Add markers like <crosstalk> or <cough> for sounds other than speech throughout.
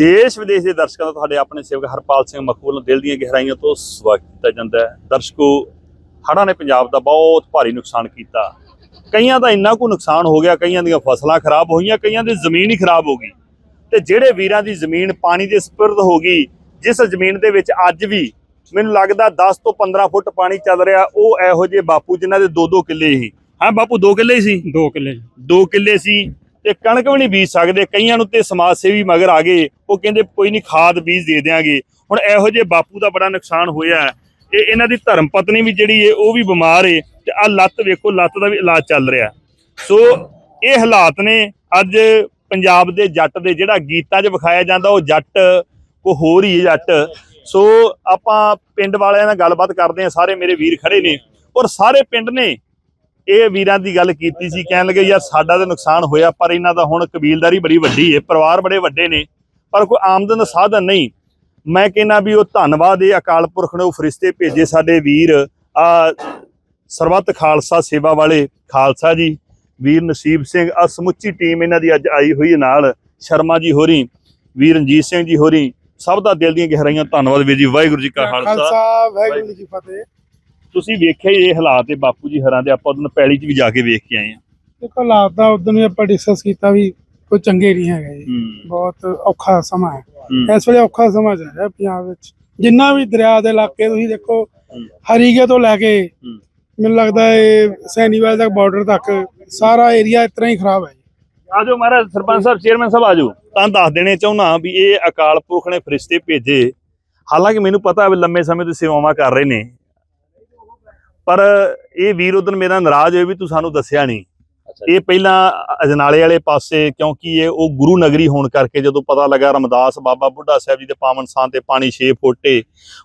ਦੇਸ਼ ਵਿਦੇਸ਼ ਦੇ ਦਰਸ਼ਕਾਂ ਦਾ ਤੁਹਾਡੇ ਆਪਣੇ ਸੇਵਕ ਹਰਪਾਲ ਸਿੰਘ ਮਕਬੂਲ ਨੂੰ ਦਿਲ ਦੀਆਂ ਗਹਿਰਾਈਆਂ ਤੋਂ ਸਵਾਗਤ ਕੀਤਾ ਜਾਂਦਾ ਹੈ। ਦਰਸ਼ਕੋ ਹੜ੍ਹਾਂ ਨੇ ਪੰਜਾਬ ਦਾ ਬਹੁਤ ਭਾਰੀ ਨੁਕਸਾਨ ਕੀਤਾ। ਕਈਆਂ ਦਾ ਇੰਨਾ ਕੁ ਨੁਕਸਾਨ ਹੋ ਗਿਆ ਕਈਆਂ ਦੀਆਂ ਫਸਲਾਂ ਖਰਾਬ ਹੋਈਆਂ ਕਈਆਂ ਦੀ ਜ਼ਮੀਨ ਹੀ ਖਰਾਬ ਹੋ ਗਈ। ਤੇ ਜਿਹੜੇ ਵੀਰਾਂ ਦੀ ਜ਼ਮੀਨ ਪਾਣੀ ਦੇ ਸਪੁਰਦ ਹੋ ਗਈ ਜਿਸ ਜ਼ਮੀਨ ਦੇ ਵਿੱਚ ਅੱਜ ਵੀ ਮੈਨੂੰ ਲੱਗਦਾ 10 ਤੋਂ 15 ਫੁੱਟ ਪਾਣੀ ਚੱਲ ਰਿਹਾ ਉਹ ਇਹੋ ਜਿਹੇ ਬਾਪੂ ਜਿਨ੍ਹਾਂ ਦੇ 2-2 ਕਿੱਲੇ ਸੀ। ਹਾਂ ਬਾਪੂ 2 ਕਿੱਲੇ ਹੀ ਸੀ? ਦੋ ਕਿੱਲੇ ਦੋ ਕਿੱਲੇ ਸੀ। ਤੇ ਕਣਕ ਵੀ ਨਹੀਂ ਬੀਜ ਸਕਦੇ, ਕਈਆਂ ਨੂੰ ਤੇ ਸਮਾਜ ਸੇਵੀ ਮਗਰ ਆ ਗਏ, ਉਹ ਕਹਿੰਦੇ ਕੋਈ ਨਹੀਂ ਖਾਦ ਬੀਜ ਦੇ ਦਿਆਂਗੇ। ਹੁਣ ਇਹੋ ਜਿਹੇ ਬਾਪੂ ਦਾ ਬੜਾ ਨੁਕਸਾਨ ਹੋਇਆ ਹੈ। ਇਹਨਾਂ ਦੀ ਧਰਮ ਪਤਨੀ ਵੀ ਜਿਹੜੀ ਏ, ਉਹ ਵੀ ਬਿਮਾਰ ਏ ਤੇ ਆ ਲੱਤ ਵੇਖੋ, ਲੱਤ ਦਾ ਵੀ ਇਲਾਜ ਚੱਲ ਰਿਹਾ ਸੋ ਇਹ ਹਾਲਾਤ ਨੇ, ਅੱਜ ਪੰਜਾਬ ਦੇ ਜੱਟ ਦੇ ਜਿਹੜਾ ਗੀਤਾਂ 'ਚ ਵਿਖਾਇਆ ਜਾਂਦਾ, ਉਹ ਜੱਟ ਕੋ ਹੋਰ ਹੀ ਹੈ ਜੱਟ। ਸੋ ਆਪਾਂ ਪਿੰਡ ਵਾਲਿਆਂ ਨਾਲ ਗੱਲਬਾਤ ਕਰਦੇ ਹਾਂ, ਸਾਰੇ ਮੇਰੇ ਵੀਰ ਖੜੇ ਨੇ। ਔਰ ਸਾਰੇ ਪਿੰਡ ਨੇ ਇਹ ਵੀਰਾਂ ਦੀ ਗੱਲ ਕੀਤੀ ਸੀ ਕਹਿਣ ਲੱਗੇ ਯਾਰ ਸਾਡਾ ਤਾਂ ਨੁਕਸਾਨ ਹੋਇਆ ਪਰ ਇਹਨਾਂ ਦਾ ਹੁਣ ਕਬੀਲਦਾਰੀ ਬੜੀ ਵੱਡੀ ਹੈ ਪਰਿਵਾਰ ਬੜੇ ਵੱਡੇ ਨੇ ਪਰ ਕੋਈ ਆਮਦਨ ਦਾ ਸਾਧਨ ਨਹੀਂ। ਮੈਂ ਕਹਿੰਦਾ ਵੀ ਉਹ ਧੰਨਵਾਦ ਇਹ ਅਕਾਲ ਪੁਰਖ ਨੇ ਉਹ ਫਰਿਸ਼ਤੇ ਭੇਜੇ ਸਾਡੇ ਵੀਰ ਆ ਸਰਬੱਤ ਖਾਲਸਾ ਸੇਵਾ ਵਾਲੇ ਖਾਲਸਾ ਜੀ ਵੀਰ ਨਸੀਬ ਸਿੰਘ ਆ ਸਮੁੱਚੀ ਟੀਮ ਇਹਨਾਂ ਦੀ ਅੱਜ ਆਈ ਹੋਈ ਨਾਲ ਸ਼ਰਮਾ ਜੀ ਹੋਰੀ ਵੀਰ ਰਣਜੀਤ ਸਿੰਘ ਜੀ ਹੋਰੀ ਸਭ ਦਾ ਦਿਲ ਦੀਆਂ ਗਹਿਰਾਈਆਂ ਧੰਨਵਾਦ ਵੀਰ ਜੀ ਵਾਹਿਗੁਰੂ ਜੀ ਕਾ ਖਾਲਸਾ। ਖਾਲਸਾ ਵਾਹਿਗੁਰੂ ਜੀ ਕੀ ਫਤਿਹ। ਤੁਸੀਂ ਵੇਖਿਆ ਇਹ ਹਾਲਾਤ ਹੈ ਬਾਪੂ ਜੀ ਹਰਾਂ ਦੇ ਆਪਾਂ ਉਹਨਾਂ ਪੈਲੀ 'ਚ ਵੀ ਜਾ ਕੇ ਵੇਖ ਕੇ ਆਏ ਆ ਦੇਖੋ ਹਾਲਾਤ ਦਾ ਉਦੋਂ ਵੀ ਆਪਾਂ ਡਿਸਕਸ ਕੀਤਾ ਵੀ ਕੋਈ ਚੰਗੇ ਨਹੀਂ ਹੈਗੇ ਜੀ ਬਹੁਤ ਔਖਾ ਸਮਾਂ ਹੈ। ਇਸ ਵੇਲੇ ਔਖਾ ਸਮਾਂ ਚੱਲ ਰਿਹਾ ਪੰਜਾਬ ਵਿੱਚ ਜਿੰਨਾ ਵੀ ਦਰਿਆ ਦੇ ਇਲਾਕੇ ਤੁਸੀਂ ਦੇਖੋ। ਹਰੀਕੇ ਤੋਂ ਲੈ ਕੇ। ਮੈਨੂੰ ਲੱਗਦਾ ਹੈ ਸੈਨੀਵਾਲ ਤੱਕ ਬਾਰਡਰ ਤੱਕ ਸਾਰਾ ਏਰੀਆ ਤਰ੍ਹਾਂ ਹੀ ਖਰਾਬ ਹੈ ਜੀ। ਆਜੋ ਮਹਾਰਾਜ ਸਰਪੰਚ ਸਾਹਿਬ ਚੇਅਰਮੈਨ ਸਾਹਿਬ ਆਜੋ ਤਾਂ ਦੱਸ ਦੇਣੇ ਚਾਹੁੰਦਾ ਵੀ ਇਹ ਅਕਾਲ ਪੁਰਖ ਨੇ ਫਰਿਸ਼ਤੇ ਭੇਜੇ ਹਾਲਾਂਕਿ ਮੈਨੂੰ ਪਤਾ ਹੈ ਲੰਮੇ ਸਮੇਂ ਤੋਂ ਸੇਵਾਵਾਂ ਕਰ ਰਹੇ ਨੇ ਪਰ ਇਹ ਵੀਰ ਉਦੋਂ ਮੇਰਾ ਨਾਰਾਜ਼ ਹੋਏ ਵੀ ਤੂੰ ਸਾਨੂੰ ਦੱਸਿਆ ਨਹੀਂ। ਇਹ ਪਹਿਲਾਂ ਅਜਨਾਲੇ ਵਾਲੇ ਪਾਸੇ ਕਿਉਂਕਿ ਇਹ ਉਹ ਗੁਰੂ ਨਗਰੀ ਹੋਣ ਕਰਕੇ ਜਦੋਂ ਪਤਾ ਲੱਗਾ ਰਮਦਾਸ ਬਾਬਾ ਬੁੱਢਾ ਸਾਹਿਬ ਜੀ ਦੇ ਪਾਵਨ ਸਥਾਨ ਤੇ ਪਾਣੀ 6 ਫੁੱਟੇ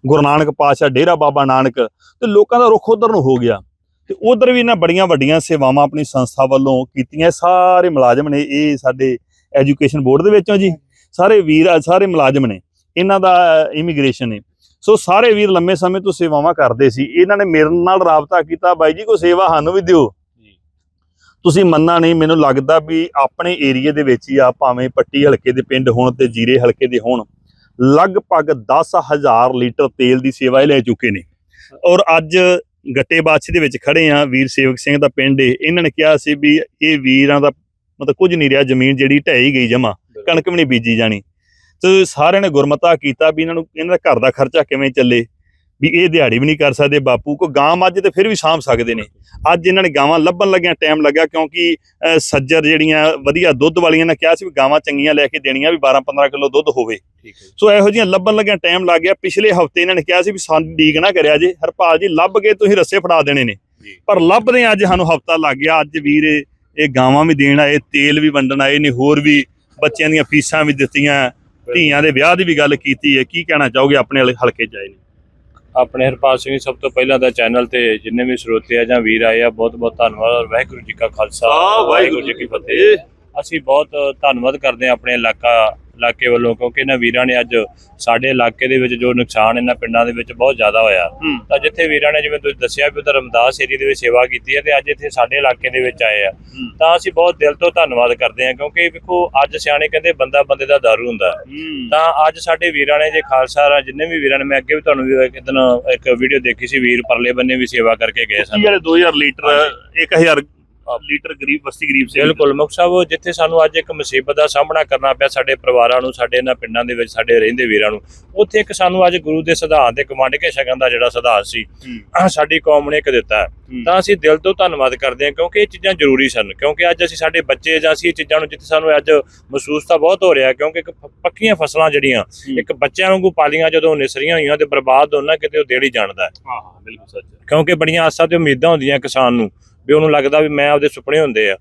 ਗੁਰੂ ਨਾਨਕ ਪਾਤਸ਼ਾਹ ਡੇਰਾ ਬਾਬਾ ਨਾਨਕ ਤੇ ਲੋਕਾਂ ਦਾ ਰੁਖ ਉਧਰ ਨੂੰ ਹੋ ਗਿਆ। ਤੇ ਉਧਰ ਵੀ ਇਹਨਾਂ ਬੜੀਆਂ ਵੱਡੀਆਂ ਸੇਵਾਵਾਂ ਆਪਣੀ ਸੰਸਥਾ ਵੱਲੋਂ ਕੀਤੀਆਂ। ਸਾਰੇ ਮੁਲਾਜ਼ਮ ਨੇ ਇਹ ਸਾਡੇ ਐਜੂਕੇਸ਼ਨ ਬੋਰਡ ਦੇ ਵਿੱਚੋਂ ਜੀ। ਸਾਰੇ ਵੀਰ ਸਾਰੇ ਮੁਲਾਜ਼ਮ ਨੇ। ਇਹਨਾਂ ਦਾ ਇਮੀਗ੍ਰੇਸ਼ਨ ਨੇ। ਸੋ ਸਾਰੇ ਵੀਰ ਲੰਮੇ ਸਮੇਂ ਤੋਂ ਸੇਵਾਵਾਂ ਕਰਦੇ ਸੀ। ਇਹਨਾਂ ਨੇ ਮੇਰੇ ਨਾਲ ਰਾਬਤਾ ਕੀਤਾ। ਬਾਈ ਜੀ ਕੋਈ ਸੇਵਾ ਸਾਨੂੰ ਵੀ ਦਿਓ। ਤੁਸੀਂ ਮੰਨਣਾ ਨਹੀਂ ਮੈਨੂੰ ਲੱਗਦਾ ਵੀ ਆਪਣੇ ਏਰੀਏ ਦੇ ਵਿੱਚ ਹੀ ਆ ਭਾਵੇਂ ਪੱਟੀ ਹਲਕੇ ਦੇ ਪਿੰਡ ਹੋਣ ਤੇ ਜੀਰੇ ਹਲਕੇ ਦੇ ਹੋਣ ਲਗਭਗ 10000 ਲੀਟਰ ਤੇਲ ਦੀ ਸੇਵਾ ਇਹ ਲੈ ਚੁੱਕੇ ਨੇ। ਔਰ ਅੱਜ ਗੱਟੇ ਬਾਦਸ਼ਾਹ ਦੇ ਵਿੱਚ ਖੜੇ ਆ ਵੀਰ ਸੇਵਕ ਸਿੰਘ ਦਾ ਪਿੰਡ ਏ। ਇਹਨਾਂ ਨੇ ਕਿਹਾ ਸੀ ਵੀ ਇਹ ਵੀਰਾਂ ਦਾ ਮਤਲਬ ਕੁਝ ਨਹੀਂ ਰਿਹਾ ਜ਼ਮੀਨ ਜਿਹੜੀ ਢਹਿ ਹੀ ਗਈ ਜਮਾ ਕਣਕ ਵੀ ਨਹੀਂ ਬੀਜੀ ਜਾਣੀ। ਤੇ ਸਾਰਿਆਂ ਨੇ ਗੁਰਮਤਾ ਕੀਤਾ ਵੀ ਇਹਨਾਂ ਨੂੰ ਇਹਨਾਂ ਦਾ ਘਰ ਦਾ ਖਰਚਾ ਕਿਵੇਂ ਚੱਲੇ ਵੀ ਇਹ ਦਿਹਾੜੀ ਵੀ ਨਹੀਂ ਕਰ ਸਕਦੇ ਬਾਪੂ ਕੋ ਗਾਂ ਮੱਝ ਤੇ ਫਿਰ ਵੀ ਸਾਂਭ ਸਕਦੇ ਨੇ। ਅੱਜ ਇਹਨਾਂ ਨੇ ਗਾਵਾਂ ਲੱਭਣ ਲੱਗਿਆ ਟਾਈਮ ਲੱਗਾ ਕਿਉਂਕਿ ਸੱਜਰ ਜਿਹੜੀਆਂ ਵਧੀਆ ਦੁੱਧ ਵਾਲੀਆਂ ਨੇ ਕਿਹਾ ਸੀ ਵੀ ਗਾਵਾਂ ਚੰਗੀਆਂ ਲੈ ਕੇ ਦੇਣੀਆਂ ਵੀ 12-15 ਕਿਲੋ ਦੁੱਧ ਹੋਵੇ। ਸੋ ਇਹੋ ਜਿਹੀਆਂ ਲੱਭਣ ਲੱਗਿਆ ਟਾਈਮ ਲੱਗ ਗਿਆ। ਪਿਛਲੇ ਹਫ਼ਤੇ ਇਹਨਾਂ ਨੇ ਕਿਹਾ ਸੀ ਵੀ ਸਾਨੂੰ ਡੀਕ ਨਾ ਕਰਿਆ ਜੇ। ਹਰਪਾਲ ਜੀ ਲੱਭ ਕੇ ਤੁਸੀਂ ਰੱਸੇ ਫੜਾ ਦੇਣੇ ਨੇ। ਪਰ ਲੱਭਦੇ ਅੱਜ ਸਾਨੂੰ ਹਫਤਾ ਲੱਗ ਗਿਆ। ਅੱਜ ਵੀਰ ਇਹ ਇਹ ਗਾਵਾਂ ਵੀ ਦੇਣ ਆਏ ਤੇਲ ਵੀ ਵੰਡਣ ਆਏ ਨੇ ਹੋਰ ਵੀ ਬੱਚਿਆਂ ਦੀਆਂ ਫੀਸਾਂ ਵੀ ਦਿੱਤੀਆਂ। ਧੀਆਂ ਦੇ ਵਿਆਹ ਦੀ ਵੀ ਗੱਲ ਕੀਤੀ ਹੈ ਕੀ ਕਹਿਣਾ ਚਾਹੋਗੇ ਆਪਣੇ ਵਾਲੇ ਹਲਕੇ ਚ ਆਏ ਨੇ? ਆਪਣੇ ਹਰਪਾਲ ਸਿੰਘ ਸਭ ਤੋਂ ਪਹਿਲਾਂ ਦਾ ਚੈਨਲ ਤੇ ਜਿੰਨੇ ਵੀ ਸਰੋਤੇ ਆ ਜਾਂ ਵੀਰ ਆਏ ਆ ਬਹੁਤ ਬਹੁਤ ਧੰਨਵਾਦ ਔਰ ਵਾਹਿਗੁਰੂ ਜੀ ਕਾ ਖਾਲਸਾ ਵਾਹਿਗੁਰੂ ਜੀ ਕੀ ਫਤਿਹ। ਅਸੀਂ ਬਹੁਤ ਧੰਨਵਾਦ ਕਰਦੇ ਹਾਂ ਆਪਣੇ ਇਲਾਕਾ ਇਲਾਕੇ ਵੱਲੋਂ ਕਿਉਂਕਿ ਇਹਨਾਂ ਵੀਰਾਂ ਨੇ ਅੱਜ ਸਾਡੇ ਇਲਾਕੇ ਦੇ ਵਿੱਚ ਜੋ ਨੁਕਸਾਨ ਇਹਨਾਂ ਪਿੰਡਾਂ ਦੇ ਵਿੱਚ ਬਹੁਤ ਜ਼ਿਆਦਾ ਹੋਇਆ। ਤਾਂ ਜਿੱਥੇ ਵੀਰਾਂ ਨੇ ਜਿਵੇਂ ਤੁਸੀਂ ਦੱਸਿਆ ਵੀ ਉਧਰ ਰਮਦਾਸ ਏਰੀਆ ਦੇ ਵਿੱਚ ਸੇਵਾ ਕੀਤੀ ਹੈ ਤੇ ਅੱਜ ਇੱਥੇ ਸਾਡੇ ਇਲਾਕੇ ਦੇ ਵਿੱਚ ਆਏ ਆ। ਤਾਂ ਅਸੀਂ ਬਹੁਤ ਦਿਲ ਤੋਂ ਧੰਨਵਾਦ ਕਰਦੇ ਹਾਂ ਕਿਉਂਕਿ ਵੇਖੋ ਅੱਜ ਸਿਆਣੇ ਕਹਿੰਦੇ ਬੰਦਾ ਬੰਦੇ ਦਾ ਦਾਰੂ ਹੁੰਦਾ ਤਾਂ ਅੱਜ ਸਾਡੇ ਵੀਰਾਂ ਨੇ ਜੇ ਖਾਲਸਾ ਰਾ ਜਿੰਨੇ ਵੀ ਵੀਰਾਂ ਨੇ ਮੈਂ ਅੱਗੇ ਵੀ ਤੁਹਾਨੂੰ ਵੀ ਇੱਕ ਦਿਨ ਇੱਕ ਵੀਡੀਓ ਦੇਖੀ ਸੀ ਵੀਰ ਪਰਲੇ ਬੰਨੇ ਵੀ ਸੇਵਾ ਕਰਕੇ ਗਏ ਸਨ। ਕੀ ਵਾਲੇ 2000 ਲੀਟਰ 1000 ਲੀਟਰ ਗਰੀਬ ਬਸਤੀ ਗਰੀਬ ਸੇ ਬਿਲਕੁਲ ਮੁਖ ਸਾਹਿਬ ਜਿੱਥੇ ਸਾਨੂੰ ਅੱਜ ਇੱਕ ਮੁਸੀਬਤ ਦਾ ਸਾਹਮਣਾ ਕਰਨਾ ਪਿਆ ਸਾਡੇ ਪਰਿਵਾਰਾਂ ਨੂੰ ਸਾਡੇ ਇਹਨਾਂ ਪਿੰਡਾਂ ਦੇ ਵਿੱਚ ਸਾਡੇ ਰਹਿੰਦੇ ਵੀਰਾਂ ਨੂੰ ਉੱਥੇ ਇੱਕ ਸਾਨੂੰ ਅੱਜ ਗੁਰੂ ਦੇ ਸਿਧਾਂਤ ਦੇ ਕਮਾਂਡ ਕੇ ਛਕਣ ਦਾ ਜਿਹੜਾ ਸਿਧਾਂਤ ਸੀ ਸਾਡੀ ਕੌਮ ਨੇ ਇੱਕ ਦਿੱਤਾ। ਤਾਂ ਅਸੀਂ ਦਿਲ ਤੋਂ ਧੰਨਵਾਦ ਕਰਦੇ ਹਾਂ ਕਿਉਂਕਿ ਇਹ ਚੀਜ਼ਾਂ ਜ਼ਰੂਰੀ ਸਨ ਕਿਉਂਕਿ ਅੱਜ ਅਸੀਂ ਸਾਡੇ ਬੱਚੇ ਜਾਂ ਅਸੀਂ ਇਹ ਚੀਜ਼ਾਂ ਨੂੰ ਜਿੱਥੇ ਸਾਨੂੰ ਅੱਜ ਮਹਿਸੂਸ ਤਾਂ ਬਹੁਤ ਹੋ ਰਿਹਾ ਕਿਉਂਕਿ ਇੱਕ ਪੱਕੀਆਂ ਫਸਲਾਂ ਜਿਹੜੀਆਂ। ਇੱਕ ਬੱਚਿਆਂ ਵਾਂਗੂ ਪਾਲੀਆਂ ਜਦੋਂ ਨਿਸਰੀਆਂ ਹੋਈਆਂ ਤੇ ਬਰਬਾਦ ਹੋਣਾ ਕਿਤੇ ਉਹ ਦੇੜੀ ਜਾਣਦਾ। ਹਾਂ ਹਾਂ ਬਿਲਕੁਲ ਸੱਚ ਕਿਉਂਕਿ ਬੜੀਆਂ ਆਸਾਂ ਤੇ ਉਮੀਦਾਂ ਹੁੰਦੀਆਂ ਕਿਸਾਨ ਨੂੰ ਵੀ ਉਹਨੂੰ ਲੱਗਦਾ ਵੀ ਮੈਂ ਆਪਦੇ ਸੁਪਨੇ ਹੁੰਦੇ ਆ।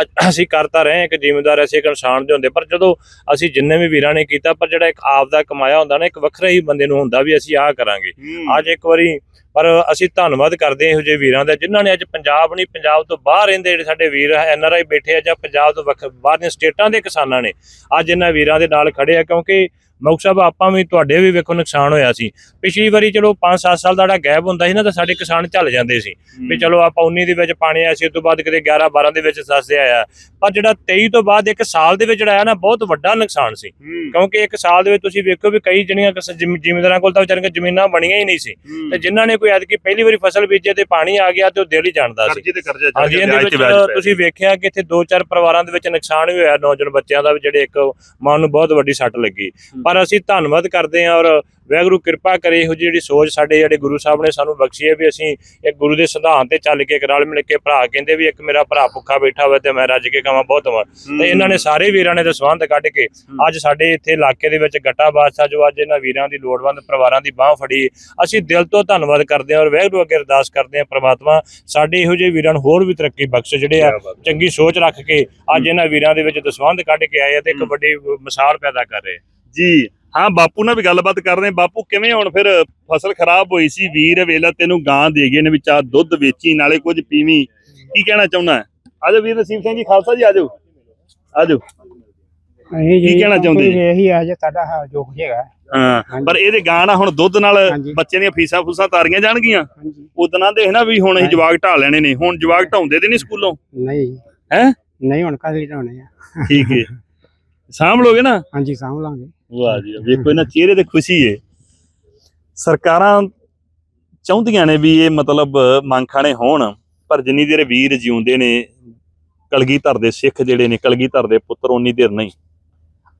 ਅੱਜ ਅਸੀਂ ਕਰਤਾ ਰਹੇ ਇੱਕ ਜ਼ਿਮੀਂਦਾਰ ਅਸੀਂ ਇੱਕ ਇਨਸਾਨ ਦੇ ਹੁੰਦੇ ਪਰ ਜਦੋਂ ਅਸੀਂ ਜਿੰਨੇ ਵੀ ਵੀਰਾਂ ਨੇ ਕੀਤਾ ਪਰ ਜਿਹੜਾ ਇੱਕ ਆਪ ਦਾ ਕਮਾਇਆ ਹੁੰਦਾ ਨਾ ਇੱਕ ਵੱਖਰਾ ਹੀ ਬੰਦੇ ਨੂੰ ਹੁੰਦਾ ਵੀ ਅਸੀਂ ਆਹ ਕਰਾਂਗੇ। ਅੱਜ ਇੱਕ ਵਾਰੀ ਪਰ ਅਸੀਂ ਧੰਨਵਾਦ ਕਰਦੇ ਹਾਂ ਇਹੋ ਜਿਹੇ ਵੀਰਾਂ ਦਾ ਜਿਨ੍ਹਾਂ ਨੇ ਅੱਜ ਪੰਜਾਬ ਨਹੀਂ ਪੰਜਾਬ ਤੋਂ ਬਾਹਰ ਰਹਿੰਦੇ ਜਿਹੜੇ ਸਾਡੇ ਵੀਰ ਐਨ ਆਰ ਆਈ ਬੈਠੇ ਆ ਜਾਂ ਪੰਜਾਬ ਤੋਂ ਵੱਖ ਬਾਹਰ ਦੀਆਂ ਸਟੇਟਾਂ ਦੇ ਕਿਸਾਨਾਂ ਨੇ ਅੱਜ ਇਹਨਾਂ ਵੀਰਾਂ ਦੇ ਨਾਲ ਖੜੇ ਆ ਕਿਉਂਕਿ ਮੌਕ ਸਾਹਿਬ ਆਪਾਂ ਵੀ ਤੁਹਾਡੇ ਵੀ ਵੇਖੋ ਨੁਕਸਾਨ ਹੋਇਆ ਸੀ। ਪਿਛਲੀ ਵਾਰੀ ਚਲੋ 5-7 ਸਾਲ ਦਾ ਜਿਹੜਾ ਗੈਪ ਹੁੰਦਾ ਸੀ ਨਾ ਤਾਂ ਸਾਡੇ ਕਿਸਾਨ ਚੱਲ ਜਾਂਦੇ ਸੀ। ਵੀ ਚਲੋ ਆਪਾਂ 19 ਦੇ ਵਿੱਚ ਪਾਣੀ ਆਇਆ ਸੀ ਉਸ ਤੋਂ ਬਾਅਦ ਕਿਤੇ 11 12 ਦੇ ਵਿੱਚ ਸਸਤੇ ਆਇਆ। ਪਰ ਜਿਹੜਾ 23 ਤੋਂ ਬਾਅਦ ਇੱਕ ਸਾਲ ਦੇ ਵਿੱਚ ਜਿਹੜਾ ਆਇਆ ਨਾ ਬਹੁਤ ਵੱਡਾ ਨੁਕਸਾਨ ਸੀ। ਕਿਉਂਕਿ ਇੱਕ ਸਾਲ ਦੇ ਵਿੱਚ ਤੁਸੀਂ ਵੇਖੋ ਵੀ ਕਈ ਜਿਹੜੀਆਂ ਜ਼ਿਮੀਂਦਾਰਾਂ ਕੋਲ ਤਾਂ ਵਿਚਾਰੀਆਂ ਜ਼ਮੀਨਾਂ ਬਣੀਆਂ ਹੀ ਨਹੀਂ ਸੀ। ਤੇ ਜਿਨ੍ਹਾਂ ਨੇ ਕੋਈ ਐਤਕੀ ਪਹਿਲੀ ਵਾਰੀ ਫਸਲ ਬੀਜੇ ਤੇ ਪਾਣੀ ਆ ਗਿਆ ਤੇ ਉਹ ਦਿਲ ਹੀ ਜਾਣਦਾ ਸੀ। ਕਰਜ਼ੇ ਤੇ ਕਰਜ਼ਾ ਚੜ੍ਹ ਹਾਂਜੀ ਇਹਦੇ ਵਿੱਚ ਤੁਸੀਂ ਵੇਖਿਆ ਕਿ ਇੱਥੇ ਦੋ ਚਾਰ ਪਰਿਵਾਰਾਂ ਦੇ ਵਿੱਚ ਨੁਕਸਾਨ ਵੀ ਹੋਇਆ ਨੌਜਵਾਨ ਬੱਚਿਆਂ ਦਾ ਵੀ ਜਿਹੜੇ ਇੱਕ ਮਾਂ ਨੂੰ ਬਹੁਤ ਵੱਡੀ ਸੱਟ ਲੱਗੀ। ਪਰ ਅਸੀਂ ਧੰਨਵਾਦ ਕਰਦੇ ਹਾਂ ਔਰ ਵਾਹਿਗੁਰੂ ਕਿਰਪਾ ਕਰੇ ਇਹੋ ਜਿਹੀ ਜਿਹੜੀ ਸੋਚ ਸਾਡੇ ਜਿਹੜੇ ਗੁਰੂ ਸਾਹਿਬ ਨੇ ਸਾਨੂੰ ਬਖਸ਼ੀ ਹੈ ਵੀ ਅਸੀਂ ਇੱਕ ਗੁਰੂ ਦੇ ਸਿਧਾਂਤ ਤੇ ਚੱਲ ਕੇ ਇੱਕ ਰਲ ਮਿਲ ਕੇ ਭਰਾ ਕਹਿੰਦੇ ਵੀ ਇੱਕ ਮੇਰਾ ਭਰਾ ਭੁੱਖਾ ਬੈਠਾ ਹੋਵੇ ਤੇ ਮੈਂ ਰੱਜ ਕੇ ਖਾਵਾਂ ਬਹੁਤ ਵਾਂ ਤੇ ਇਹਨਾਂ ਨੇ ਸਾਰੇ ਵੀਰਾਂ ਨੇ ਦਸਵੰਧ ਕੱਢ ਕੇ ਅੱਜ ਸਾਡੇ ਇੱਥੇ ਇਲਾਕੇ ਦੇ ਵਿੱਚ ਗੱਟਾ ਬਾਦਸ਼ਾਹ ਜੋ ਅੱਜ ਇਹਨਾਂ ਵੀਰਾਂ ਦੀ ਲੋੜਵੰਦ ਪਰਿਵਾਰਾਂ ਦੀ ਬਾਹ ਫੜੀ ਅਸੀਂ ਦਿਲ ਤੋਂ ਧੰਨਵਾਦ ਕਰਦੇ ਹਾਂ ਔਰ ਵਾਹਿਗੁਰੂ ਅੱਗੇ ਅਰਦਾਸ ਕਰਦੇ ਹਾਂ ਪ੍ਰਮਾਤਮਾ ਸਾਡੇ ਇਹੋ ਜਿਹੇ ਵੀਰਾਂ ਨੂੰ ਹੋਰ ਵੀ ਤਰੱਕੀ ਬਖਸ਼ ਜਿਹੜੇ ਆ ਚੰਗੀ ਸੋਚ ਰੱਖ ਕੇ ਅੱਜ ਇਹਨਾਂ ਵੀਰਾਂ ਦੇ ਵਿੱਚ ਦਸਵੰਧ ਕੱਢ ਕੇ ਆਏ ਆ ਤੇ ਇੱਕ। ਵੱਡੀ ਮਿਸਾਲ ਪੈਦਾ ਕਰ ਰਹੇ। ਜੀ। ਹਾਂ ਬਾਪੂ ਨਾਲ ਵੀ ਗੱਲਬਾਤ ਕਰਦੇ ਹਾਂ। ਬਾਪੂ ਕਿਵੇਂ ਹੁਣ ਫਿਰ ਫਸਲ ਖਰਾਬ ਹੋਈ ਸੀ? ਵੀਰ ਵੇਲਾ ਤੈਨੂੰ ਗਾਂ ਦੇ ਗਏ ਨੇ ਵਿੱਚ ਆ ਦੁੱਧ ਵੇਚੀ ਨਾਲੇ ਕੁਝ ਪੀਵੀਂ। ਕੀ ਕਹਿਣਾ ਚਾਹੁੰਦਾ ਹੈ? ਆਜੋ ਵੀਰ ਨਸੀਬ ਸਿੰਘ ਜੀ ਖਾਲਸਾ ਜੀ ਆਜੋ ਆਜੋ ਕੀ ਕਹਿਣਾ ਚਾਹੁੰਦੇ ਜੀ? ਇਹੀ ਆ ਜੇ ਤੁਹਾਡਾ ਹਾਲ ਜੋ ਕੁਝ ਹੈਗਾ। ਹਾਂ। ਪਰ ਇਹਦੇ ਗਾਂ ਨਾਲ ਹੁਣ ਦੁੱਧ ਨਾਲ। ਬੱਚੇ ਦੀਆਂ ਫੀਸਾਂ ਫੂਸਾਂ ਤਾਰੀਆਂ ਜਾਣਗੀਆਂ। ਉਦਨਾਂ ਦੇਖ ਨਾ ਵੀ ਹੁਣ ਅਸੀਂ ਹਾਂਜੀ। ਜਵਾਕ ਢਾ ਲੈਣੇ ਨੇ। ਹੁਣ ਜਵਾਕ ਢਾਉਂਦੇ ਤੇ ਨਹੀਂ ਸਕੂਲੋਂ। ਨਹੀਂ। ਹੈਂ? ਨਹੀਂ ਹੁਣ ਕਾਹਦੇ ਢਾਉਣੇ ਆ? ਠੀਕ ਹੈ ਸਾਂਭ ਲੋਗੇ ਨਾ? ਹਾਂਜੀ ਸਾਂਭ ਲਾਂਗੇ। ਵਾਹ ਜੀ ਵਾਹ। ਵੇਖੋ, ਇਹਨਾਂ ਚਿਹਰੇ ਤੇ ਖੁਸ਼ੀ ਏ। ਸਰਕਾਰਾਂ ਚਾਹੁੰਦੀਆਂ ਨੇ ਵੀ ਇਹ ਮਤਲਬ ਮੰਗਖਾਣੇ ਹੋਣ, ਪਰ ਜਿੰਨੀ ਦੇਰ ਵੀਰ ਜਿਉਂਦੇ ਨੇ, ਕਲਗੀਧਰ ਦੇ ਸਿੱਖ ਜਿਹੜੇ ਨੇ, ਕਲਗੀਧਰ ਦੇ ਪੁੱਤਰ, ਉਨੀ ਦੇਰ ਨਹੀਂ।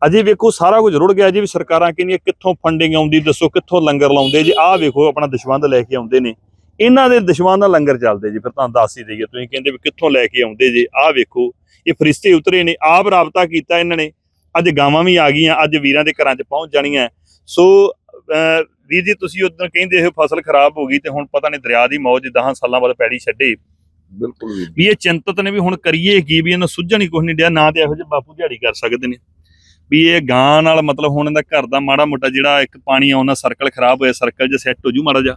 ਅਜੇ ਵੇਖੋ, ਸਾਰਾ ਕੁਝ ਰੁੜ ਗਿਆ ਅਜੇ ਵੀ ਸਰਕਾਰਾਂ ਕਹਿੰਦੀਆਂ ਕਿੱਥੋਂ ਫੰਡਿੰਗ ਆਉਂਦੀ, ਦੱਸੋ ਕਿੱਥੋਂ ਲੰਗਰ ਲਾਉਂਦੇ ਜੀ। ਆਹ ਵੇਖੋ, ਆਪਣਾ ਦਸ਼ਵੰਦ ਲੈ ਕੇ ਆਉਂਦੇ ਨੇ। ਇਹਨਾਂ ਦੇ ਦਸ਼ਵੰਦ ਨਾਲ ਲੰਗਰ ਚੱਲਦੇ ਜੀ, ਫਿਰ ਤੁਹਾਨੂੰ ਦੱਸ ਹੀ ਦਈਏ। ਤੁਸੀਂ ਕਹਿੰਦੇ ਵੀ ਕਿੱਥੋਂ ਲੈ ਕੇ ਆਉਂਦੇ ਜੀ। ਆਹ ਵੇਖੋ, ਇਹ ਫਰਿਸ਼ਤੇ ਉਤਰੇ ਨੇ, ਆਪ ਰਾਬਤਾ ਕੀਤਾ ਇਹਨਾਂ ਨੇ। ਅੱਜ ਗਾਵਾਂ ਵੀ ਆ ਗਈਆਂ ਅੱਜ ਵੀਰਾਂ ਦੇ ਘਰਾਂ 'ਚ ਪਹੁੰਚ ਜਾਣੀਆਂ। ਸੋ ਵੀਰ ਜੀ ਤੁਸੀਂ ਉਦੋਂ ਕਹਿੰਦੇ ਇਹ ਫਸਲ ਖਰਾਬ ਹੋ ਗਈ ਤੇ ਹੁਣ ਪਤਾ ਨਹੀਂ ਦਰਿਆ ਦੀ ਮੌਜ 10 ਸਾਲਾਂ ਬਾਅਦ ਪੈੜੀ ਛੱਡੇ। ਬਿਲਕੁਲ। ਵੀ ਇਹ ਚਿੰਤਤ ਨੇ ਵੀ ਹੁਣ ਕਰੀਏ ਕੀ ਵੀ ਇਹਨਾਂ ਸੁੱਝਣ ਹੀ ਕੁਝ ਨਹੀਂ ਡਿਆ ਨਾ ਤੇ ਇਹੋ ਜਿਹੇ ਬਾਪੂ ਦਿਹਾੜੀ ਕਰ ਸਕਦੇ ਨੇ। ਵੀ ਇਹ ਗਾਂ ਨਾਲ ਮਤਲਬ ਹੁਣ ਇਹਦਾ ਘਰ ਦਾ ਮਾੜਾ ਮੋਟਾ ਜਿਹੜਾ ਇੱਕ ਪਾਣੀ ਆਉਣਾ ਸਰਕਲ ਖਰਾਬ ਹੋਇਆ ਸਰਕਲ ਜੇ ਸੈੱਟ ਹੋ ਜੂ ਮਾੜਾ ਜਾ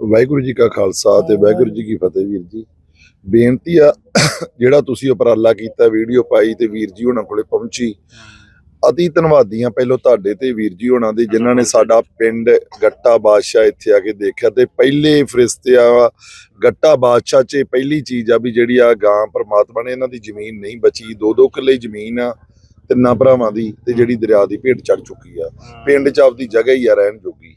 ਵਾਹਿਗੁਰੂ ਜੀ ਕਾ ਖਾਲਸਾ ਤੇ ਵਾਹਿਗੁਰੂ ਜੀ ਕੀ ਫਤਿਹ ਵੀਰ ਜੀ। ਬੇਨਤੀ ਆ ਜਿਹੜਾ ਤੁਸੀਂ ਉਪਰਾਲਾ ਕੀਤਾ ਵੀਡੀਓ ਪਾਈ ਤੇ ਵੀਰ ਜੀ ਉਹਨਾਂ ਕੋਲੇ ਪਹੁੰਚੀ। ਅਤੀ ਧੰਨਵਾਦੀ ਆ ਪਹਿਲੋਂ ਤੁਹਾਡੇ ਤੇ ਵੀਰ ਜੀ ਉਹਨਾਂ ਦੇ ਜਿਨ੍ਹਾਂ ਨੇ ਸਾਡਾ ਪਿੰਡ ਗੱਟਾ ਬਾਦਸ਼ਾਹ ਇੱਥੇ ਆ ਕੇ ਦੇਖਿਆ ਤੇ ਪਹਿਲੇ ਫਰਿਸ਼ਤੇ ਆ ਗੱਟਾ ਬਾਦਸ਼ਾਹ 'ਚ ਪਹਿਲੀ ਚੀਜ਼ ਆ ਵੀ ਜਿਹੜੀ ਆ ਗਾਂ ਪ੍ਰਮਾਤਮਾ ਨੇ ਇਹਨਾਂ ਦੀ ਜ਼ਮੀਨ ਨਹੀਂ ਬਚੀ ਦੋ ਦੋ ਕਿੱਲੇ ਜ਼ਮੀਨ ਆ ਤਿੰਨਾਂ ਭਰਾਵਾਂ ਦੀ ਤੇ ਜਿਹੜੀ ਦਰਿਆ ਦੀ ਭੇਟ ਚੜ ਚੁੱਕੀ ਆ। ਪਿੰਡ 'ਚ ਆਪਦੀ ਜਗ੍ਹਾ ਹੀ ਆ ਰਹਿਣ ਜੋਗੀ।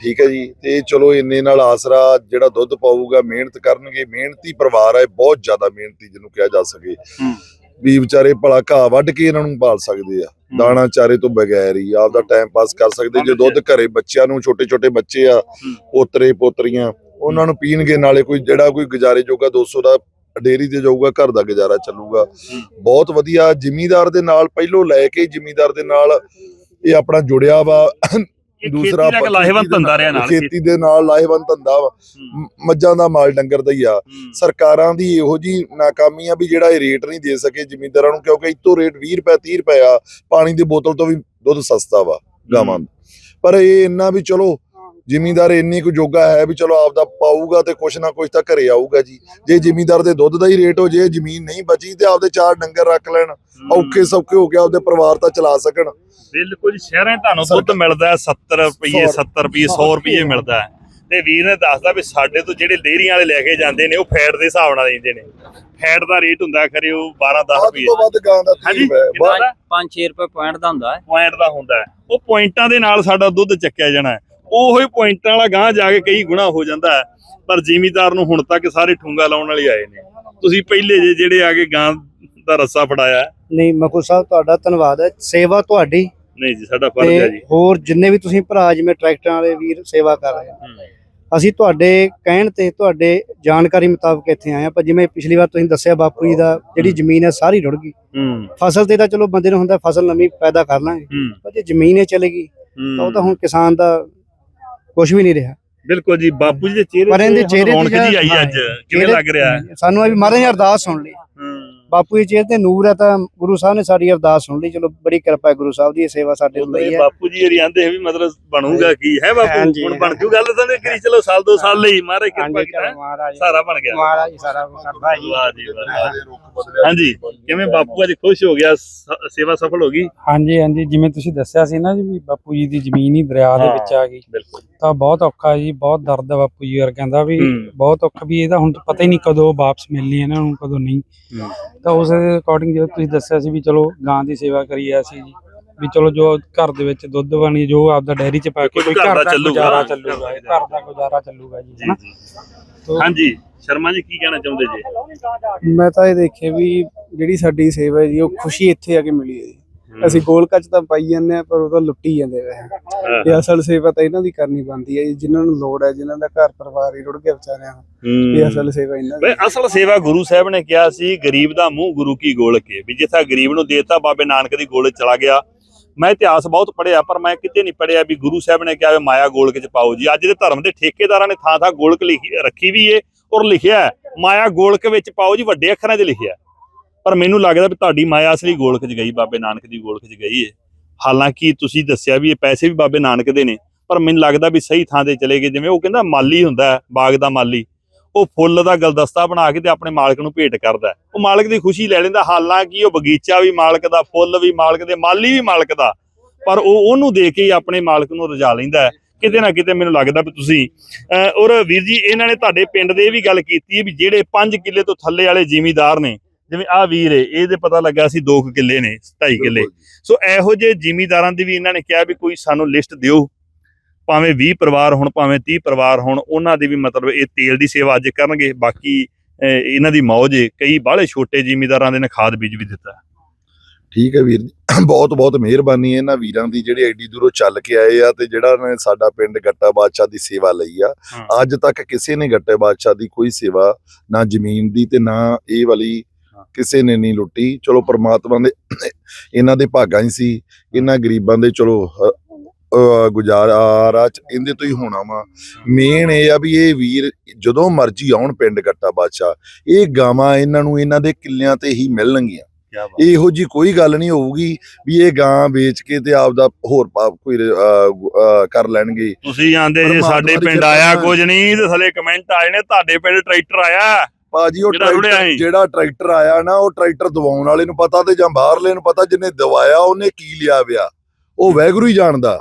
ਠੀਕ ਹੈ ਜੀ ਤੇ ਚਲੋ ਇੰਨੇ ਨਾਲ ਆਸਰਾ ਜਿਹੜਾ ਦੁੱਧ ਪਾਊਗਾ ਮਿਹਨਤ ਕਰਨਗੇ ਮਿਹਨਤੀ ਪਰਿਵਾਰ ਹੈ ਬਹੁਤ ਜ਼ਿਆਦਾ ਮਿਹਨਤੀ ਜਿਹਨੂੰ ਕਿਹਾ ਜਾ ਸਕੇ। ਵੀ ਵਿਚਾਰੇ ਭਲਾ ਘਾਹ ਵੱਢ ਕੇ ਇਹਨਾਂ ਨੂੰ ਪਾਲ ਸਕਦੇ ਆ ਦਾਣਾ ਚਾਰੇ ਤੋਂ ਬਗੈਰ ਹੀ ਆਪਦਾ ਟਾਈਮ ਪਾਸ ਕਰ ਸਕਦੇ ਜੇ ਦੁੱਧ ਘਰੇ ਬੱਚਿਆਂ ਨੂੰ ਛੋਟੇ ਛੋਟੇ ਬੱਚੇ ਆ ਪੋਤਰੇ ਪੋਤਰੀਆਂ ਉਹਨਾਂ ਨੂੰ ਪੀਣਗੇ ਨਾਲੇ ਕੋਈ ਜਿਹੜਾ ਕੋਈ ਗੁਜ਼ਾਰੇ ਜੋਗਾ 200 ਦਾ ਡੇਰੀ ਤੇ ਜਾਊਗਾ ਘਰ ਦਾ ਗੁਜ਼ਾਰਾ ਚੱਲੂਗਾ। ਬਹੁਤ ਵਧੀਆ ਜ਼ਿਮੀਦਾਰ ਦੇ ਨਾਲ ਪਹਿਲੋਂ ਲੈ ਕੇ ਜ਼ਿਮੀਦਾਰ ਦੇ ਨਾਲ ਇਹ ਆਪਣਾ ਜੁੜਿਆ ਵਾ ਦੂਸਰਾ ਆਪਾਂ ਲਾਹੇਵੰਦ ਧੰਦਾ ਰਿਹਾ ਨਾਲ ਖੇਤੀ ਦੇ ਨਾਲ ਲਾਹੇਵੰਦ ਧੰਦਾ ਵਾ। ਮੱਝਾਂ ਦਾ ਮਾਲ ਡੰਗਰ ਦਾ ਹੀ ਆ। ਸਰਕਾਰਾਂ ਦੀ ਇਹੋ ਜੀ ਨਾਕਾਮੀ ਆ ਵੀ ਜਿਹੜਾ ਇਹ ਰੇਟ ਨਹੀਂ ਦੇ ਸਕੇ ਜ਼ਿਮੀਂਦਾਰਾਂ ਨੂੰ ਕਿਉਂਕਿ ਇੱਥੋਂ ਰੇਟ 20 ਰੁਪਏ 30 ਰੁਪਏ ਆ ਪਾਣੀ ਦੀ ਬੋਤਲ ਤੋਂ ਵੀ ਦੁੱਧ ਸਸਤਾ ਵਾ ਗਾਵਾਂ ਦਾ ਪਰ ਇਹ ਇੰਨਾ ਵੀ ਚਲੋ ਜ਼ਿਮੀਂਦਾਰ ਇੰਨੀ ਕੁ ਜੋਗਾ ਹੈ ਵੀ ਚਲੋ ਆਪਦਾ ਪਾਊਗਾ ਤੇ ਕੁਛ ਨਾ ਕੁਛ ਤਾਂ ਘਰੇ ਆਊਗਾ ਜੀ। ਜੇ ਜ਼ਿਮੀਂਦਾਰ ਦੇ ਦੁੱਧ ਦਾ ਹੀ ਰੇਟ ਹੋ ਜੇ ਜ਼ਮੀਨ ਨਹੀਂ ਬਚੀ ਤੇ ਆਪਦੇ ਚਾਰ ਡੰਗਰ ਰੱਖ ਲੈਣ ਔਖੇ ਸੌਖੇ ਹੋ ਕੇ ਆਪਦੇ ਪਰਿਵਾਰ ਤਾਂ ਚਲਾ ਸਕਣ। ਬਿਲਕੁਲ ਜੀ, ਸ਼ਹਿਰਾਂ ਤੁਹਾਨੂੰ ਦੁੱਧ ਮਿਲਦਾ ਹੈ 70 ਰੁਪਏ 70 ਰੁਪਏ 100 ਰੁਪਏ ਮਿਲਦਾ ਤੇ ਵੀਰ ਨੇ ਦੱਸਦਾ ਵੀ ਸਾਡੇ ਤੋਂ ਜਿਹੜੇ ਡੇਅਰੀਆਂ ਵਾਲੇ ਲੈ ਕੇ ਜਾਂਦੇ ਨੇ ਉਹ ਫੈਟ ਦੇ ਹਿਸਾਬ ਨਾਲ ਦਿੰਦੇ ਨੇ। ਫੈਟ ਦਾ ਰੇਟ ਹੁੰਦਾ ਖਰੇ ਉਹ 12 10 ਵੱਧ ਰੁਪਏ ਤੋਂ ਵੱਧ ਗਾਂ ਦਾ ਹਾਂਜੀ ਤੀਰ ਹੈ ਕਿੰਨਾ ਦਾ 5-6 ਰੁਪਏ ਪੁਆਇੰਟ ਦਾ ਹੁੰਦਾ ਹੈ। ਪੁਆਇੰਟ ਦਾ ਹੁੰਦਾ ਹੈ। ਉਹ ਪੁਆਇੰਟਾਂ ਦੇ ਨਾਲ ਸਾਡਾ ਦੁੱਧ ਚੱਕਿਆ ਜਾਣਾ ਹੈ। ਉਹੋ ਹੀ ਪੁਆਇੰਟਾਂ ਵਾਲਾ ਗਾਂ ਜਾ ਕੇ ਕਈ ਗੁਣਾ ਹੋ ਜਾਂਦਾ ਪਰ ਜ਼ਿਮੀਦਾਰ ਨੂੰ ਹੁਣ ਤੱਕ ਸਾਰੇ ਠੂੰਗਾ ਲਾਉਣ ਵਾਲੇ ਆਏ ਨੇ। ਤੁਸੀਂ ਪਹਿਲੇ ਜੇ ਜਿਹੜੇ ਆ ਕੇ ਗਾਂ ਦਾ ਰੱਸਾ ਫੜਾਇਆ। ਨਹੀਂ ਮਕੂ ਸਾਹਿਬ ਤੁਹਾਡਾ ਧੰਨਵਾਦ ਹੈ। ਸੇਵਾ ਤੁਹਾਡੀ। ਨਹੀਂ ਜੀ ਸਾਡਾ ਫਰਜ਼ ਹੈ ਜੀ। ਹੋਰ ਜਿੰਨੇ ਵੀ ਤੁਸੀਂ ਭਰਾ ਜਿਵੇਂ ਟਰੈਕਟਰਾਂ ਵਾਲੇ ਵੀਰ ਸੇਵਾ ਕਰ ਰਹੇ ਆ। ਅਸੀਂ ਤੁਹਾਡੇ ਕਹਿਣ ਤੇ ਤੁਹਾਡੇ ਜਾਣਕਾਰੀ ਮੁਤਾਬਕ ਇੱਥੇ ਆਏ ਆ ਪਰ ਜਿਵੇਂ ਪਿਛਲੀ ਵਾਰ ਤੁਸੀਂ ਦੱਸਿਆ ਬਾਪੂ ਜੀ ਦਾ ਜਿਹੜੀ ਜ਼ਮੀਨ ਹੈ ਸਾਰੀ ਰੁੜ ਗਈ। ਫਸਲ ਤੇ ਤਾਂ ਚਲੋ ਬੰਦੇ ਨੂੰ ਹੁੰਦਾ ਫਸਲ ਨਵੀਂ ਪੈਦਾ ਕਰ ਲਾਂਗੇ। ਪਰ ਜੇ ਜ਼ਮੀਨ ਹੀ ਚਲੇ ਗਈ ਤਾਂ ਉਹ ਤਾਂ ਹੁਣ ਕਿਸਾਨ ਦਾ ਕੁਝ ਵੀ ਨਹੀਂ ਰਿਹਾ। ਬਿਲਕੁਲ ਜੀ ਬਾਪੂ ਜੀ ਦੇ ਚਿਹਰੇ ਪਰ ਇਹਦੇ ਚਿਹਰੇ ਰੌਣਕ ਜੀ ਆਈ ਅੱਜ ਕਿਵੇਂ ਲੱਗ ਰਿਹਾ? ਸਾਨੂੰ ਇਹ ਮਹਾਰਾਜ ਅਰਦਾਸ ਸੁਣ ਲਈ। ਹੂੰ। ਬਾਪੂ ਦੀ ਚਿਹਰੇ ਤੇ ਨੂਰ ਹੈ ਤਾਂ ਗੁਰੂ ਸਾਹਿਬ ਨੇ ਸਾਡੀ ਅਰਦਾਸ ਸੁਣ ਲਈ। ਚਲੋ ਬੜੀ ਕਿਰਪਾ ਹੈ ਗੁਰੂ ਸਾਹਿਬ ਦੀ ਇਹ ਸੇਵਾ ਸਾਡੇ ਉੱਤੇ ਹੀ ਹੈ। ਬਾਪੂ ਜੀ ਹਰੀ ਆਂਦੇ ਵੀ ਮਤਲਬ ਬਣੂਗਾ ਕੀ ਹੈ ਬਾਪੂ। ਹੁਣ ਬਣ ਜੂ ਗੱਲ ਤਾਂ ਕਰੀ ਚਲੋ ਸਾਲ ਦੋ ਸਾਲ ਲਈ। ਮਹਾਰਾਜ ਕਿਰਪਾ ਕੀਤਾ। ਸਾਰਾ ਬਣ ਗਿਆ। ਮਹਾਰਾਜ ਹੀ ਸਾਰਾ ਕਰਦਾ ਜੀ ਵਾਹ ਜੀ। ਵਾਹ ਹਾਂਜੀ ਕਿਵੇਂ ਬਾਪੂ ਅੱਜ ਖੁਸ਼ ਹੋ ਗਿਆ? ਸੇਵਾ ਸਫਲ ਹੋ ਗਈ? ਹਾਂਜੀ ਹਾਂਜੀ। ਜਿਵੇਂ ਤੁਸੀਂ ਦੱਸਿਆ ਸੀ ਨਾ ਜੀ ਬਾਪੂ ਜੀ ਦੀ ਜ਼ਮੀਨ ਹੀ ਦਰਿਆ ਦੇ ਵਿੱਚ ਆ ਗਈ। ਤਾਂ ਬਹੁਤ ਔਖਾ ਜੀ ਬਹੁਤ ਦਰਦ ਆ ਬਾਪੂ ਜੀ ਵਰਗਿਆਂ ਦਾ ਵੀ। ਹੂੰ। ਬਹੁਤ ਔਖਾ ਵੀ ਇਹਦਾ ਹੁਣ ਪਤਾ ਹੀ ਨਹੀਂ ਕਦੋਂ ਵਾਪਸ ਮਿਲਣੀ ਇਹਨਾਂ ਨੂੰ ਕਦੋਂ ਨਹੀਂ। ਹੂੰ। ਤਾਂ ਉਸ ਦੇ ਅਕੋਰਡਿੰਗ ਜੋ ਤੁਸੀਂ ਦੱਸਿਆ ਸੀ ਵੀ ਚਲੋ ਗਾਂ ਦੀ ਸੇਵਾ ਕਰੀ ਆ ਸੀ ਜੀ ਵੀ ਚਲੋ ਜੋ ਘਰ ਦੇ ਵਿੱਚ ਦੁੱਧ ਬਣੀ ਜੋ ਆਪਦਾ ਡੈਰੀ 'ਚ ਪਾ ਕੇ ਕੋਈ ਘਰ ਦਾ। ਗੁਜ਼ਾਰਾ ਚੱਲੂਗਾ ਘਰ ਦਾ ਗੁਜ਼ਾਰਾ ਚੱਲੂਗਾ ਜੀ ਜੀ ਹਨਾ ਹਾਂਜੀ ਸ਼ਰਮਾ ਜੀ ਕੀ ਕਹਿਣਾ ਚਾਹੁੰਦੇ ਜੀ? ਮੈਂ ਤਾਂ ਇਹ ਦੇਖਿਆ ਵੀ ਜਿਹੜੀ ਸਾਡੀ ਸੇਵਾ ਹੈ ਜੀ ਉਹ ਖੁਸ਼ੀ ਇੱਥੇ ਆ ਕੇ ਮਿਲੀ ਹੈ ਜੀ। ਅਸੀਂ ਗੋਲਕਾ ਚ ਤਾਂ ਪਾਈ ਜਾਂਦੇ ਆ ਪਰ ਉਹ ਤਾਂ ਲੁੱਟੀ ਜਾਂਦੇ ਵੇ ਇਹ ਅਸਲ ਸੇਵਾ ਤਾਂ ਇਹਨਾਂ ਦੀ ਕਰਨੀ ਬਣਦੀ ਹੈ ਜਿਨ੍ਹਾਂ ਨੂੰ ਲੋੜ ਹੈ ਜਿਨ੍ਹਾਂ ਦਾ ਘਰ ਪਰਿਵਾਰ ਹੀ ਰੁੜ ਗਿਆ ਵਿਚਾਰਿਆਂ ਦਾ। ਇਹ ਅਸਲ ਸੇਵਾ ਇਹਨਾਂ ਦੀ ਅਸਲ ਸੇਵਾ ਗੁਰੂ ਸਾਹਿਬ ਨੇ ਕਿਹਾ ਸੀ ਗਰੀਬ ਦਾ ਮੂੰਹ ਗੁਰੂ ਕੀ ਗੋਲਕ ਹੈ ਵੀ ਜਿੱਥਾ ਗਰੀਬ ਨੂੰ ਦੇਤਾ ਬਾਬੇ ਨਾਨਕ ਦੀ ਗੋਲਕ ਚਲਾ ਗਿਆ। ਮੈਂ ਇਤਿਹਾਸ ਬਹੁਤ ਪੜ੍ਹਿਆ ਪਰ ਮੈਂ ਕਿਤੇ ਨਹੀਂ ਪੜ੍ਹਿਆ ਵੀ ਗੁਰੂ ਸਾਹਿਬ ਨੇ ਕਿਹਾ ਵੀ ਮਾਇਆ ਗੋਲਕ ਚ ਪਾਓ ਜੀ। ਅੱਜ ਦੇ ਧਰਮ ਦੇ ਠੇਕੇਦਾਰਾਂ ਨੇ ਥਾਂ ਥਾਂ ਗੋਲਕ ਲਿਖੀ ਰੱਖੀ ਵੀ ਏ ਔਰ ਲਿਖਿਆ ਮਾਇਆ ਗੋਲਕ ਵਿੱਚ ਪਾਓ ਜੀ ਵੱਡੇ ਅੱਖਰਾਂ 'ਚ ਲਿਖਿਆ ਪਰ ਮੈਨੂੰ ਲੱਗਦਾ ਵੀ ਤੁਹਾਡੀ ਮਾਇਆ ਅਸਲੀ ਗੋਲਕ 'ਚ ਗਈ ਬਾਬੇ ਨਾਨਕ ਦੀ ਗੋਲਕ 'ਚ ਗਈ ਹੈ ਹਾਲਾਂਕਿ ਤੁਸੀਂ ਦੱਸਿਆ ਵੀ ਇਹ ਪੈਸੇ ਵੀ ਬਾਬੇ ਨਾਨਕ ਦੇ ਨੇ ਪਰ ਮੈਨੂੰ ਲੱਗਦਾ ਵੀ ਸਹੀ ਥਾਂ ਤੇ ਚਲੇ ਗਏ ਜਿਵੇਂ ਉਹ ਕਹਿੰਦਾ ਮਾਲੀ ਹੁੰਦਾ ਹੈ, ਬਾਗ ਦਾ ਮਾਲੀ। ਉਹ ਫੁੱਲ ਦਾ ਗਲਦਸਤਾ ਬਣਾ ਕੇ ਤੇ ਆਪਣੇ ਮਾਲਕ ਨੂੰ ਭੇਟ ਕਰਦਾ ਉਹ ਮਾਲਕ ਦੀ ਖੁਸ਼ੀ ਲੈ ਲੈਂਦਾ ਹਾਲਾਂਕਿ ਉਹ ਬਗੀਚਾ ਵੀ ਮਾਲਕ ਦਾ ਫੁੱਲ ਵੀ ਮਾਲਕ ਦੇ ਮਾਲੀ ਵੀ ਮਾਲਕ ਦਾ। ਪਰ ਉਹ ਉਹਨੂੰ ਦੇ ਕੇ ਹੀ ਆਪਣੇ ਮਾਲਕ ਨੂੰ ਰਜਾ ਲੈਂਦਾ ਕਿਤੇ ਨਾ ਕਿਤੇ ਮੈਨੂੰ ਲੱਗਦਾ ਵੀ ਤੁਸੀਂ ਔਰ ਵੀਰ ਜੀ ਇਹਨਾਂ ਨੇ ਤੁਹਾਡੇ ਪਿੰਡ ਦੇ ਇਹ ਵੀ ਗੱਲ ਕੀਤੀ ਵੀ ਜਿਹੜੇ 5 ਕਿੱਲੇ ਤੋਂ ਥੱਲੇ ਵਾਲੇ ਜ਼ਿਮੀਦਾਰ ਨੇ ਜਿਵੇਂ ਆ ਵੀਰ ਏ ਇਹਦੇ ਪਤਾ ਲੱਗਾ ਸੀ 2 ਕਿੱਲੇ ਨੇ 2.5 ਕਿੱਲੇ। ਸੋ ਇਹੋ ਜਿਹੇ ਜ਼ਿਮੀਂਦਾਰਾਂ ਦੀ ਵੀ ਇਹਨਾਂ ਨੇ ਕਿਹਾ ਵੀ ਕੋਈ ਸਾਨੂੰ ਲਿਸਟ ਦਿਓ। ਭਾਵੇਂ 20 ਪਰਿਵਾਰ ਹੋਣ ਭਾਵੇਂ 30 ਪਰਿਵਾਰ ਹੋਣ ਉਹਨਾਂ ਦੀ ਵੀ ਮਤਲਬ ਇਹ ਤੇਲ ਦੀ ਸੇਵਾ ਅੱਜ ਕਰਨਗੇ। ਬਾਕੀ ਇਹਨਾਂ ਦੀ ਮੌਜ ਏ। ਕਈ ਬਾਹਲੇ ਛੋਟੇ ਜ਼ਿਮੀਂਦਾਰਾਂ ਦੇ ਨੇ ਖਾਦ ਬੀਜ ਵੀ ਦਿੱਤਾ। ਠੀਕ ਹੈ ਵੀਰ ਜੀ। <clears throat> ਬਹੁਤ ਬਹੁਤ ਮਿਹਰਬਾਨੀ ਹੈ ਇਹਨਾਂ ਵੀਰਾਂ ਦੀ ਜਿਹੜੇ ਐਡੀ ਦੂਰੋਂ ਚੱਲ ਕੇ ਆਏ ਆ ਤੇ ਜਿਹੜਾ ਨੇ ਸਾਡਾ ਪਿੰਡ ਗੱਟਾ ਬਾਦਸ਼ਾਹ ਦੀ ਸੇਵਾ ਲਈ ਆ। ਅੱਜ ਤੱਕ ਕਿਸੇ ਨੇ ਗੱਟੇ ਬਾਦਸ਼ਾਹ ਦੀ ਕੋਈ ਸੇਵਾ ਨਾ ਜ਼ਮੀਨ ਦੀ ਤੇ ਨਾ ਇਹ ਵਾਲੀ। ਕਿਸੇ ਨੇ ਨਹੀਂ ਲੁੱਟੀ। ਚਲੋ ਪ੍ਰਮਾਤਮਾ ਦੇ ਇਹਨਾਂ ਦੇ ਭਾਗਾਂ ਹੀ ਸੀ। ਇਹਨਾਂ ਗਰੀਬਾਂ ਦੇ ਚਲੋ ਗੁਜ਼ਾਰਾ ਚ ਇਹਦੇ ਤੋਂ ਹੀ ਹੋਣਾ ਵਾ। ਮੇਨ ਇਹ ਆ ਵੀ ਇਹ ਵੀਰ ਜਦੋਂ ਮਰਜ਼ੀ ਆਉਣ ਪਿੰਡ ਗੱਟਾ ਬਾਦਸ਼ਾਹ ਇਹ ਗਾਵਾਂ ਇਹਨਾਂ ਨੂੰ ਇਹਨਾਂ ਦੇ ਕਿੱਲਿਆਂ ਤੇ ਹੀ ਮਿਲਣਗੀਆਂ। ਇਹੋ ਜੀ ਕੋਈ ਗੱਲ ਨਹੀਂ ਹੋਊਗੀ ਵੀ ਇਹ ਗਾਂ ਵੇਚ ਕੇ ਤੇ ਆਪਦਾ ਹੋਰ ਪਾਪ ਕੋਈ ਕਰ ਲੈਣਗੇ। ਤੁਸੀਂ ਆਂਦੇ ਜੇ ਪਰਮਾਤਮਾ ਸਾਡੇ ਦੀ ਪਿੰਡ ਆਇਆ। ਕੁਝ ਨਹੀਂ ਤੇ ਥਲੇ ਕਮੈਂਟ ਆਏ ਨੇ ਤੁਹਾਡੇ ਪਿੰਡ ਟਰੈਕਟਰ ਆਇਆ। ਬਾਜੀ ਉਹ ਜਿਹੜਾ ਰੁੜਿਆ ਟਰੈਕਟਰ ਸੀ। ਜਿਹੜਾ ਟਰੈਕਟਰ ਆਇਆ ਨਾ ਉਹ ਟਰੈਕਟਰ ਦਵਾਉਣ ਵਾਲੇ ਨੂੰ ਪਤਾ ਤੇ ਜਾਂ ਬਾਹਰਲੇ ਨੂੰ ਪਤਾ ਜਿੰਨੇ ਦਵਾਇਆ ਉਹਨੇ ਕੀ ਲਿਆ ਵਿਆ? ਉਹ ਵੈਗਰੂ ਹੀ ਜਾਣਦਾ।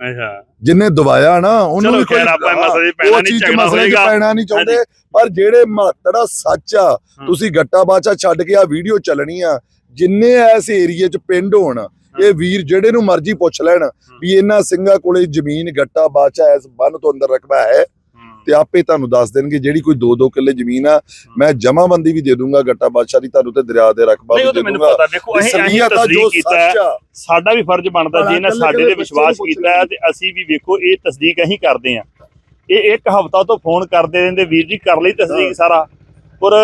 ਅੱਛਾ। ਜਿੰਨੇ ਦਵਾਇਆ ਨਾ ਉਹਨੂੰ ਚਲੋ ਵੀ ਕੋਈ ਖੈਰ ਆਪਾਂ ਇਹ ਮਸਲੇ 'ਚ ਪੈਣਾ ਉਹ ਨਹੀਂ, ਚੀਜ਼ ਝਗੜਾ ਮਸਲੇ 'ਚ ਹੋਏਗਾ। ਪੈਣਾ ਨਹੀਂ ਚਾਹੁੰਦੇ। ਪਰ ਜਿਹੜੇ ਮਹੱਤੜਾ ਸੱਚ ਆ ਤੁਸੀਂ ਗੱਟਾ ਬਾਚਾ ਛੱਡ ਕੇ ਆ ਵੀਡੀਓ ਚੱਲਣੀ ਆ ਜਿੰਨੇ ਐਸ ਏਰੀਏ 'ਚ ਪਿੰਡ ਹੋਣ ਇਹ ਵੀਰ ਜਿਹੜੇ ਨੂੰ ਮਰਜ਼ੀ ਪੁੱਛ ਲੈਣ ਵੀ ਇਹਨਾਂ ਸਿੰਘਾਂ ਕੋਲੇ ਜ਼ਮੀਨ ਗੱਟਾ ਬਾਚਾ ਐਸ ਬੰਨ ਤੋਂ ਅੰਦਰ ਰਕਬਾ ਹੈ। ਤੇ ਆਪੇ ਤੁਹਾਨੂੰ ਦੱਸ ਦੇਣਗੇ ਜਿਹੜੀ ਕੋਈ 2-2 ਕਿੱਲੇ ਜ਼ਮੀਨ ਆ ਮੈਂ ਜਮਾਬੰਦੀ ਵੀ ਦੇ ਦੂੰਗਾ ਗੱਟਾ ਬਾਦਸ਼ਾਹ ਦੀ ਤੁਹਾਨੂੰ ਤੇ ਦਰਿਆ ਦੇ ਰਕਬਾ ਨਹੀਂ ਵੀ ਉਹ ਦੇ ਦੂੰਗਾ। ਪਤਾ ਦੇਖੋ ਅਸੀਂ ਅਸੀਂ ਸਲੀਅਤ ਆ ਤਸਦੀਕ ਜੋ ਸੱਚ ਆ ਸਾਡਾ ਵੀ ਫਰਜ਼ ਬਣਦਾ ਜੇ ਇਹਨਾਂ ਕੱਲੇ- ਸਾਡੇ ਤੇ ਵਿਸ਼ਵਾਸ ਕੀਤਾ ਹੈ ਤੇ ਅਸੀਂ ਵੀ ਵੇਖੋ ਇਹ ਤਸਦੀਕ ਅਸੀਂ ਕਰਦੇ ਹਾਂ। ਇਹ ਇੱਕ ਹਫਤਾ ਤੋਂ ਫੋਨ ਕਰਦੇ ਰਹਿੰਦੇ ਵੀਰ ਜੀ ਕਰ ਲਈ। ਤਸਦੀਕ ਸਾਰਾ। ਪਰ